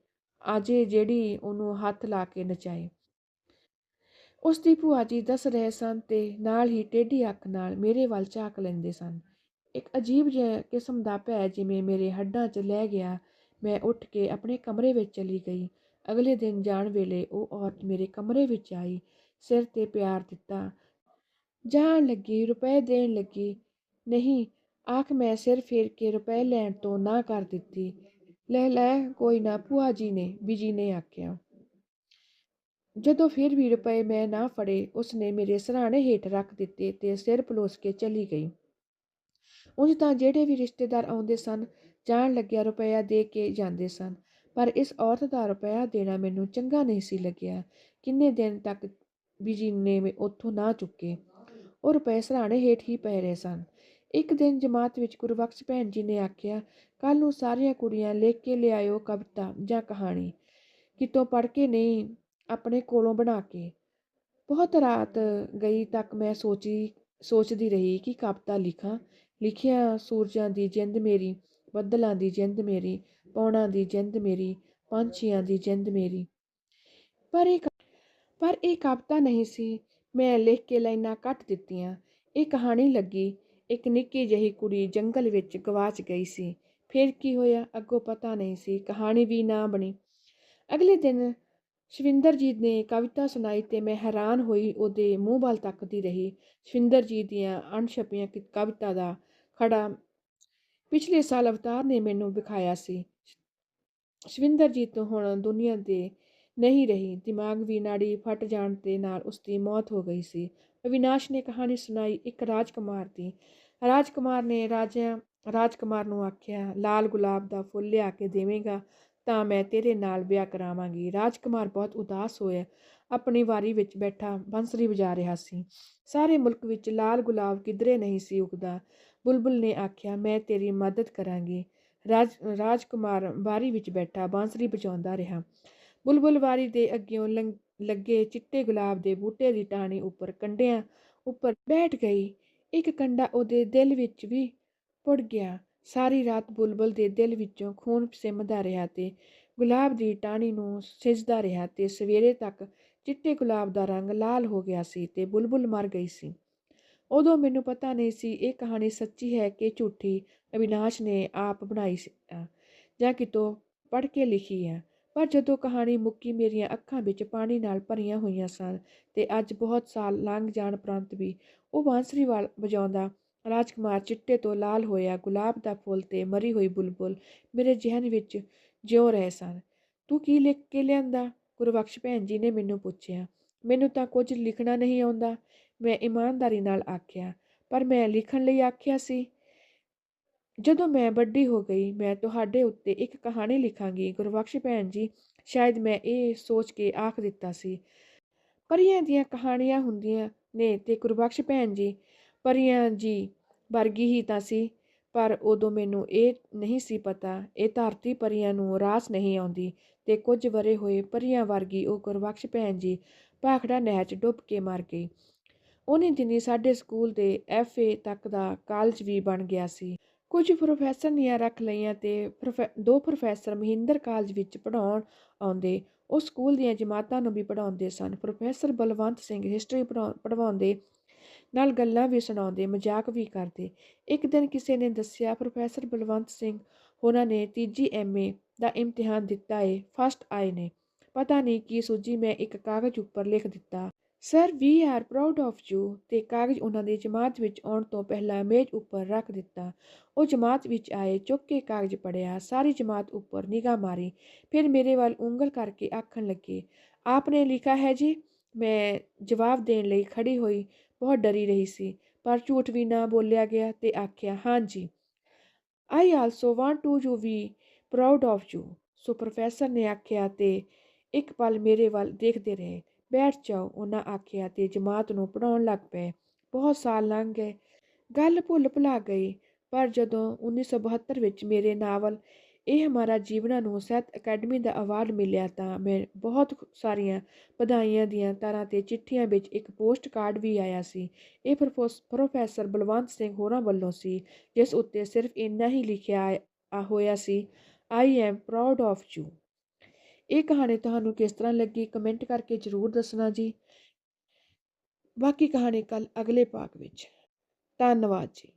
ਆਜੇ ਜਿਹੜੀ ਉਹਨੂੰ ਹੱਥ ਲਾ ਕੇ ਨਚਾਏ। ਉਸ ਦੀ ਭੂਆ ਜੀ ਦੱਸ ਰਹੇ ਸਨ ਤੇ ਨਾਲ ਹੀ ਟੇਢੀ ਅੱਖ ਨਾਲ ਮੇਰੇ ਵੱਲ ਝਾਕ ਲੈਂਦੇ ਸਨ। ਇੱਕ ਅਜੀਬ ਜਿਹਾ ਕਿਸਮ ਦਾ ਭੈ ਜਿਵੇਂ ਮੇਰੇ ਹੱਡਾਂ 'ਚ ਲੈ ਗਿਆ, ਮੈਂ ਉੱਠ ਕੇ ਆਪਣੇ ਕਮਰੇ ਵਿੱਚ ਚਲੀ ਗਈ। ਅਗਲੇ ਦਿਨ ਜਾਣ ਵੇਲੇ ਉਹ ਔਰਤ ਮੇਰੇ ਕਮਰੇ ਵਿੱਚ ਆਈ, ਸਿਰ ਤੇ ਪਿਆਰ ਦਿੱਤਾ। ਜਾਣ ਲੱਗੀ, ਰੁਪਏ ਦੇਣ ਲੱਗੀ, ਨਹੀਂ, ਆਖ ਮੈਂ ਸਿਰ ਫੇਰ ਕੇ ਰੁਪਏ ਲੈਣ ਤੋਂ ਨਾ ਕਰ ਦਿੱਤੀ। ਲੈ ਲੈ, ਕੋਈ ਨਾ, ਭੂਆ ਜੀ ਨੇ, ਬੀਜੀ ਨੇ ਆਖਿਆ। ਜਦੋਂ ਫਿਰ ਵੀ ਰੁਪਏ ਮੈਂ ਨਾ ਫੜੇ, ਉਸਨੇ ਮੇਰੇ ਸਰਾਣੇ ਹੇਠ ਰੱਖ ਦਿੱਤੇ ਤੇ ਸਿਰ ਪਲੋਸ ਕੇ ਚਲੀ ਗਈ। ਉਂਝ ਤਾਂ ਜਿਹੜੇ ਵੀ ਰਿਸ਼ਤੇਦਾਰ ਆਉਂਦੇ ਸਨ, ਜਾਣ ਲੱਗਿਆ ਰੁਪਇਆ ਦੇ ਕੇ ਜਾਂਦੇ ਸਨ, ਪਰ ਇਸ ਔਰਤ ਦਾ ਰੁਪਇਆ ਦੇਣਾ ਮੈਨੂੰ ਚੰਗਾ ਨਹੀਂ ਸੀ ਲੱਗਿਆ। ਕਿੰਨੇ ਦਿਨ ਤੱਕ ਬਿਜ਼ੀ ਨੇ ਉੱਥੋਂ ਨਾ ਚੁੱਕੇ। ਉਹ ਰੁਪਏ ਸਰਾਣੇ ਹੇਠ ਹੀ ਪਏ ਰਹੇ ਸਨ। ਇੱਕ ਦਿਨ ਜਮਾਤ ਵਿੱਚ ਗੁਰਬਖਸ਼ ਭੈਣ ਜੀ ਨੇ ਆਖਿਆ ਕੱਲ ਨੂੰ ਸਾਰੀਆਂ ਕੁੜੀਆਂ ਲਿਖ ਕੇ ਲਿਆਇਓ ਕਵਿਤਾ ਜਾਂ ਕਹਾਣੀ। ਕਿਤੋਂ ਪੜ੍ਹ ਕੇ ਨਹੀਂ ਆਪਣੇ ਕੋਲੋਂ ਬਣਾ ਕੇ। ਬਹੁਤ ਰਾਤ ਗਈ ਤੱਕ ਮੈਂ ਸੋਚੀ, ਸੋਚਦੀ ਰਹੀ ਕਿ ਕਵਿਤਾ ਲਿਖਾਂ, ਲਿਖਿਆ ਸੂਰਜਾਂ ਦੀ ਜਿੰਦ ਮੇਰੀ, ਬੱਦਲਾਂ ਦੀ ਜਿੰਦ ਮੇਰੀ ਪੌਣਾਂ ਦੀ ਜਿੰਦ ਮੇਰੀ, ਪੰਛੀਆਂ ਦੀ ਜਿੰਦ ਮੇਰੀ। ਪਰ ਇਹ ਪਰ ਇਹ ਕਵਿਤਾ ਨਹੀਂ ਸੀ। ਮੈਂ ਲਿਖ ਕੇ ਲਾਈਨਾਂ ਕੱਟ ਦਿੱਤੀਆਂ। ਇਹ ਕਹਾਣੀ ਲੱਗੀ। ਇੱਕ ਨਿੱਕੀ ਜਿਹੀ ਕੁੜੀ ਜੰਗਲ ਵਿੱਚ ਗਵਾਚ ਗਈ ਸੀ। ਫਿਰ ਕੀ ਹੋਇਆ? ਅੱਗੋਂ ਪਤਾ ਨਹੀਂ ਸੀ। ਕਹਾਣੀ ਵੀ ਨਾ ਬਣੀ। ਅਗਲੇ ਦਿਨ ਸ਼ਵਿੰਦਰਜੀਤ ਨੇ ਕਵਿਤਾ ਸੁਣਾਈ ਤੇ ਮੈਂ ਹੈਰਾਨ ਹੋਈ ਉਹਦੇ ਮੂੰਹ ਵੱਲ ਤੱਕਦੀ ਰਹੀ। ਸ਼ਵਿੰਦਰਜੀਤ ਦੀਆਂ ਅਣਛਪੀਆਂ ਕਵਿਤਾ ਦਾ ਖੜਾ ਪਿਛਲੇ ਸਾਲ ਅਵਤਾਰ ਨੇ ਮੈਨੂੰ ਵਿਖਾਇਆ ਸੀ। ਸ਼ਵਿੰਦਰਜੀਤ ਹੁਣ ਦੁਨੀਆ ਦੇ ਨਹੀਂ ਰਹੀ। ਦਿਮਾਗ ਵੀ ਨਾੜੀ ਫਟ ਜਾਣ ਦੇ ਨਾਲ ਉਸਦੀ ਮੌਤ ਹੋ ਗਈ ਸੀ। ਅਵਿਨਾਸ਼ ਨੇ ਕਹਾਣੀ ਸੁਣਾਈ ਇੱਕ ਰਾਜਕੁਮਾਰ ਦੀ। ਰਾਜਕੁਮਾਰ ਨੇ ਰਾਜਿਆਂ, ਰਾਜਕੁਮਾਰ ਨੂੰ ਆਖਿਆ, ਲਾਲ ਗੁਲਾਬ ਦਾ ਫੁੱਲ ਲਿਆ ਕੇ ਦੇਵੇਂਗਾ। ਤਾਂ ਮੈਂ ਤੇਰੇ ਨਾਲ ਵਿਆਹ ਕਰਾਵਾਂਗੀ। ਰਾਜਕੁਮਾਰ ਬਹੁਤ ਉਦਾਸ ਹੋਇਆ। ਆਪਣੀ ਵਾਰੀ ਵਿੱਚ ਬੈਠਾ ਬੰਸਰੀ ਵਜਾ ਰਿਹਾ ਸੀ। ਸਾਰੇ ਮੁਲਕ ਵਿੱਚ ਲਾਲ ਗੁਲਾਬ ਕਿਧਰੇ ਨਹੀਂ ਸੀ ਉਗਦਾ। ਬੁਲਬੁਲ ਨੇ ਆਖਿਆ, ਮੈਂ ਤੇਰੀ ਮਦਦ ਕਰਾਂਗੀ। ਰਾਜ, ਰਾਜਕੁਮਾਰ ਵਾਰੀ ਵਿੱਚ ਬੈਠਾ ਬਾਂਸਰੀ ਵਜਾਉਂਦਾ ਰਿਹਾ। ਬੁਲਬੁਲ ਵਾਰੀ ਦੇ ਅੱਗਿਓਂ ਲੰਘ- ਲੱਗੇ ਚਿੱਟੇ ਗੁਲਾਬ ਦੇ ਬੂਟੇ ਦੀ ਟਾਹਣੀ ਉੱਪਰ ਕੰਡਿਆਂ ਉੱਪਰ ਬੈਠ ਗਈ। ਇੱਕ ਕੰਡਾ ਉਹਦੇ ਦਿਲ ਵਿੱਚ ਵੀ ਪੁੜ ਗਿਆ। ਸਾਰੀ ਰਾਤ ਬੁਲਬੁਲ ਦੇ ਦਿਲ ਵਿੱਚੋਂ ਖੂਨ ਸਿਮਦਾ ਰਿਹਾ ਤੇ ਗੁਲਾਬ ਦੀ ਟਾਹਣੀ ਨੂੰ ਸਿਜਦਾ ਰਿਹਾ ਤੇ ਸਵੇਰੇ ਤੱਕ ਚਿੱਟੇ ਗੁਲਾਬ ਦਾ ਰੰਗ ਲਾਲ ਹੋ ਗਿਆ ਸੀ ਤੇ ਬੁਲਬੁਲ ਮਰ ਗਈ ਸੀ। ਉਦੋਂ ਮੈਨੂੰ ਪਤਾ ਨਹੀਂ ਸੀ ਇਹ ਕਹਾਣੀ ਸੱਚੀ ਹੈ ਕਿ ਝੂਠੀ ਅਵਿਨਾਸ਼ ਨੇ ਆਪ ਬਣਾਈ ਸੀ ਜਾਂ ਕਿਤੋਂ ਪੜ੍ਹ ਕੇ ਲਿਖੀ ਹੈ। ਪਰ ਜਦੋਂ ਕਹਾਣੀ ਮੁੱਕੀ ਮੇਰੀਆਂ ਅੱਖਾਂ ਵਿੱਚ ਪਾਣੀ ਨਾਲ ਭਰੀਆਂ ਹੋਈਆਂ ਸਨ ਤੇ ਅੱਜ ਬਹੁਤ ਸਾਲ ਲੰਘ ਜਾਣ ਉਪਰੰਤ ਵੀ, ਉਹ ਬਾਂਸਰੀ ਵਾਲ ਵਜਾਉਂਦਾ ਰਾਜਕੁਮਾਰ ਚਿੱਟੇ ਤੋਂ ਲਾਲ ਹੋਇਆ, ਗੁਲਾਬ ਦਾ ਫੁੱਲ ਤੇ ਮਰੀ ਹੋਈ ਬੁਲਬੁਲ ਮੇਰੇ ਜ਼ਿਹਨ ਵਿੱਚ ਜਿਉ ਰਹੇ ਸਨ। ਤੂੰ ਕੀ ਲਿਖ ਕੇ ਲਿਆਂਦਾ? ਗੁਰਬਖਸ਼ ਭੈਣ ਜੀ ਨੇ ਮੈਨੂੰ ਪੁੱਛਿਆ। ਮੈਨੂੰ ਤਾਂ ਕੁਝ ਲਿਖਣਾ ਨਹੀਂ ਆਉਂਦਾ। ਮੈਂ ਇਮਾਨਦਾਰੀ ਨਾਲ ਆਖਿਆ। ਪਰ ਮੈਂ ਲਿਖਣ ਲਈ ਆਖਿਆ ਸੀ। ਜਦੋਂ ਮੈਂ ਵੱਡੀ ਹੋ ਗਈ, ਮੈਂ ਤੁਹਾਡੇ ਉੱਤੇ ਇੱਕ ਕਹਾਣੀ ਲਿਖਾਂਗੀ। ਗੁਰਬਖਸ਼ ਭੈਣ ਜੀ ਸ਼ਾਇਦ ਮੈਂ ਇਹ ਸੋਚ ਕੇ ਆਖ ਦਿੱਤਾ ਸੀ। ਪਰੀਆਂ ਦੀਆਂ ਕਹਾਣੀਆਂ ਹੁੰਦੀਆਂ ਨੇ ਤੇ ਗੁਰਬਖਸ਼ ਭੈਣ ਜੀ ਪਰੀਆਂ ਜੀ ਵਰਗੀ ਹੀ ਤਾਂ ਸੀ, ਪਰ ਉਦੋਂ ਮੈਨੂੰ ਇਹ ਨਹੀਂ ਸੀ ਪਤਾ, ਇਹ ਧਰਤੀ ਪਰੀਆਂ ਨੂੰ ਰਾਸ ਨਹੀਂ ਆਉਂਦੀ ਤੇ ਕੁਝ ਵਰੇ ਹੋਏ ਪਰੀਆਂ ਵਰਗੀ ਉਹ ਗੁਰਬਖਸ਼ ਭੈਣ ਜੀ ਭਾਖੜਾ ਨਹਿਰ 'ਚ ਡੁੱਬ ਕੇ ਮਰ ਗਈ। ਉਹਨੇ ਦਿਨੀ ਸਾਡੇ ਸਕੂਲ ਦੇ ਐਫਏ ਤੱਕ ਦਾ ਕਾਲਜ ਵੀ ਬਣ ਗਿਆ ਸੀ। ਕੁਝ ਪ੍ਰੋਫੈਸਰ ਨੀਆਂ ਰੱਖ ਲਈਆਂ ਤੇ ਪ੍ਰੋਫੈ- ਦੋ ਪ੍ਰੋਫੈਸਰ ਮਹਿੰਦਰ ਕਾਲਜ ਵਿੱਚ ਪੜ੍ਹਾਉਣ ਆਉਂਦੇ, ਉਹ ਸਕੂਲ ਦੀਆਂ ਜਮਾਤਾਂ ਨੂੰ ਵੀ ਪੜ੍ਹਾਉਂਦੇ ਸਨ। ਪ੍ਰੋਫੈਸਰ ਬਲਵੰਤ ਸਿੰਘ ਹਿਸਟਰੀ ਪੜ੍ਹਾਉਂਦੇ ਨਾਲ ਗੱਲਾਂ ਵੀ ਸੁਣਾਉਂਦੇ, ਮਜ਼ਾਕ ਵੀ ਕਰਦੇ। ਇੱਕ ਦਿਨ ਕਿਸੇ ਨੇ ਦੱਸਿਆ, ਪ੍ਰੋਫੈਸਰ ਬਲਵੰਤ ਸਿੰਘ, ਉਹਨਾਂ ਨੇ ਤੀਜੀ ਐਮਏ ਦਾ ਇਮਤਿਹਾਨ ਦਿੱਤਾ ਏ, ਫਸਟ ਆਏ ਨੇ। ਪਤਾ ਨਹੀਂ ਕੀ ਸੂਝੀ ਮੈਂ ਇੱਕ ਕਾਗਜ਼ ਉੱਪਰ ਲਿਖ ਦਿੱਤਾ। Sir, we are proud of you ਤੇ ਕਾਗਜ਼ ਉਹਨਾਂ ਦੀ ਜਮਾਤ ਵਿੱਚ ਆਉਣ ਤੋਂ ਪਹਿਲਾਂ ਮੇਜ਼ ਉੱਪਰ ਰੱਖ ਦਿੱਤਾ। ਉਹ ਜਮਾਤ ਵਿੱਚ ਆਏ, ਚੁੱਕ ਕੇ ਕਾਗਜ਼ ਪੜਿਆ ਸਾਰੀ ਜਮਾਤ ਉੱਪਰ ਨਿਗਾਹ ਮਾਰੀ। ਫਿਰ ਮੇਰੇ ਵੱਲ ਉਂਗਲ ਕਰਕੇ ਆਖਣ ਲੱਗੇ, ਆਪਨੇ ਲਿਖਾ ਹੈ ਜੀ? ਮੈਂ ਜਵਾਬ ਦੇਣ ਲਈ ਖੜੀ ਹੋਈ, ਬਹੁਤ ਡਰੀ ਰਹੀ ਸੀ, ਪਰ ਝੂਠ ਵੀ ਨਾ ਬੋਲਿਆ ਗਿਆ ਤੇ ਆਖਿਆ ਹਾਂਜੀ I also want to you we proud of you so professor ਨੇ ਆਖਿਆ ਤੇ ਇੱਕ ਪਲ ਮੇਰੇ ਵੱਲ ਦੇਖਦੇ ਰਹੇ। ਬੈਠ ਜਾਓ, ਉਹਨਾਂ ਆਖਿਆ ਤੇ ਜਮਾਤ ਨੂੰ ਪੜਾਉਣ ਲੱਗ ਪਏ। ਬਹੁਤ ਸਾਲ ਲੰਘ ਗਏ। ਗੱਲ ਭੁੱਲ ਭੁਲਾ ਗਈ, ਪਰ ਜਦੋਂ 1972 ਵਿੱਚ ਮੇਰੇ ਨਾਵਲ ਇਹ ਹਮਾਰਾ ਜੀਵਨਾ ਨੂੰ ਸਾਹਿਤ ਅਕੈਡਮੀ ਦਾ ਅਵਾਰਡ ਮਿਲਿਆ ਤਾਂ ਮੈਂ ਬਹੁਤ ਸਾਰੀਆਂ ਵਧਾਈਆਂ ਦੀਆਂ ਤਰ੍ਹਾਂ ਤੇ ਚਿੱਠੀਆਂ ਵਿੱਚ ਇੱਕ ਪੋਸਟ ਕਾਰਡ ਵੀ ਆਇਆ ਸੀ। ਇਹ ਪ੍ਰੋਫੈਸ- ਪ੍ਰੋਫੈਸਰ ਬਲਵੰਤ ਸਿੰਘ ਹੋਰਾਂ ਵੱਲੋਂ ਸੀ, ਜਿਸ ਉੱਤੇ ਸਿਰਫ ਇੰਨਾ ਹੀ ਲਿਖਿਆ ਆ- ਹੋਇਆ ਸੀ I am proud of you ਇਹ ਕਹਾਣੀ ਤੁਹਾਨੂੰ ਕਿਸ ਤਰ੍ਹਾਂ ਲੱਗੀ ਕਮੈਂਟ ਕਰਕੇ ਜ਼ਰੂਰ ਦੱਸਣਾ ਜੀ। ਬਾਕੀ ਕਹਾਣੀ ਕੱਲ ਅਗਲੇ ਭਾਗ ਵਿੱਚ। ਧੰਨਵਾਦ ਜੀ।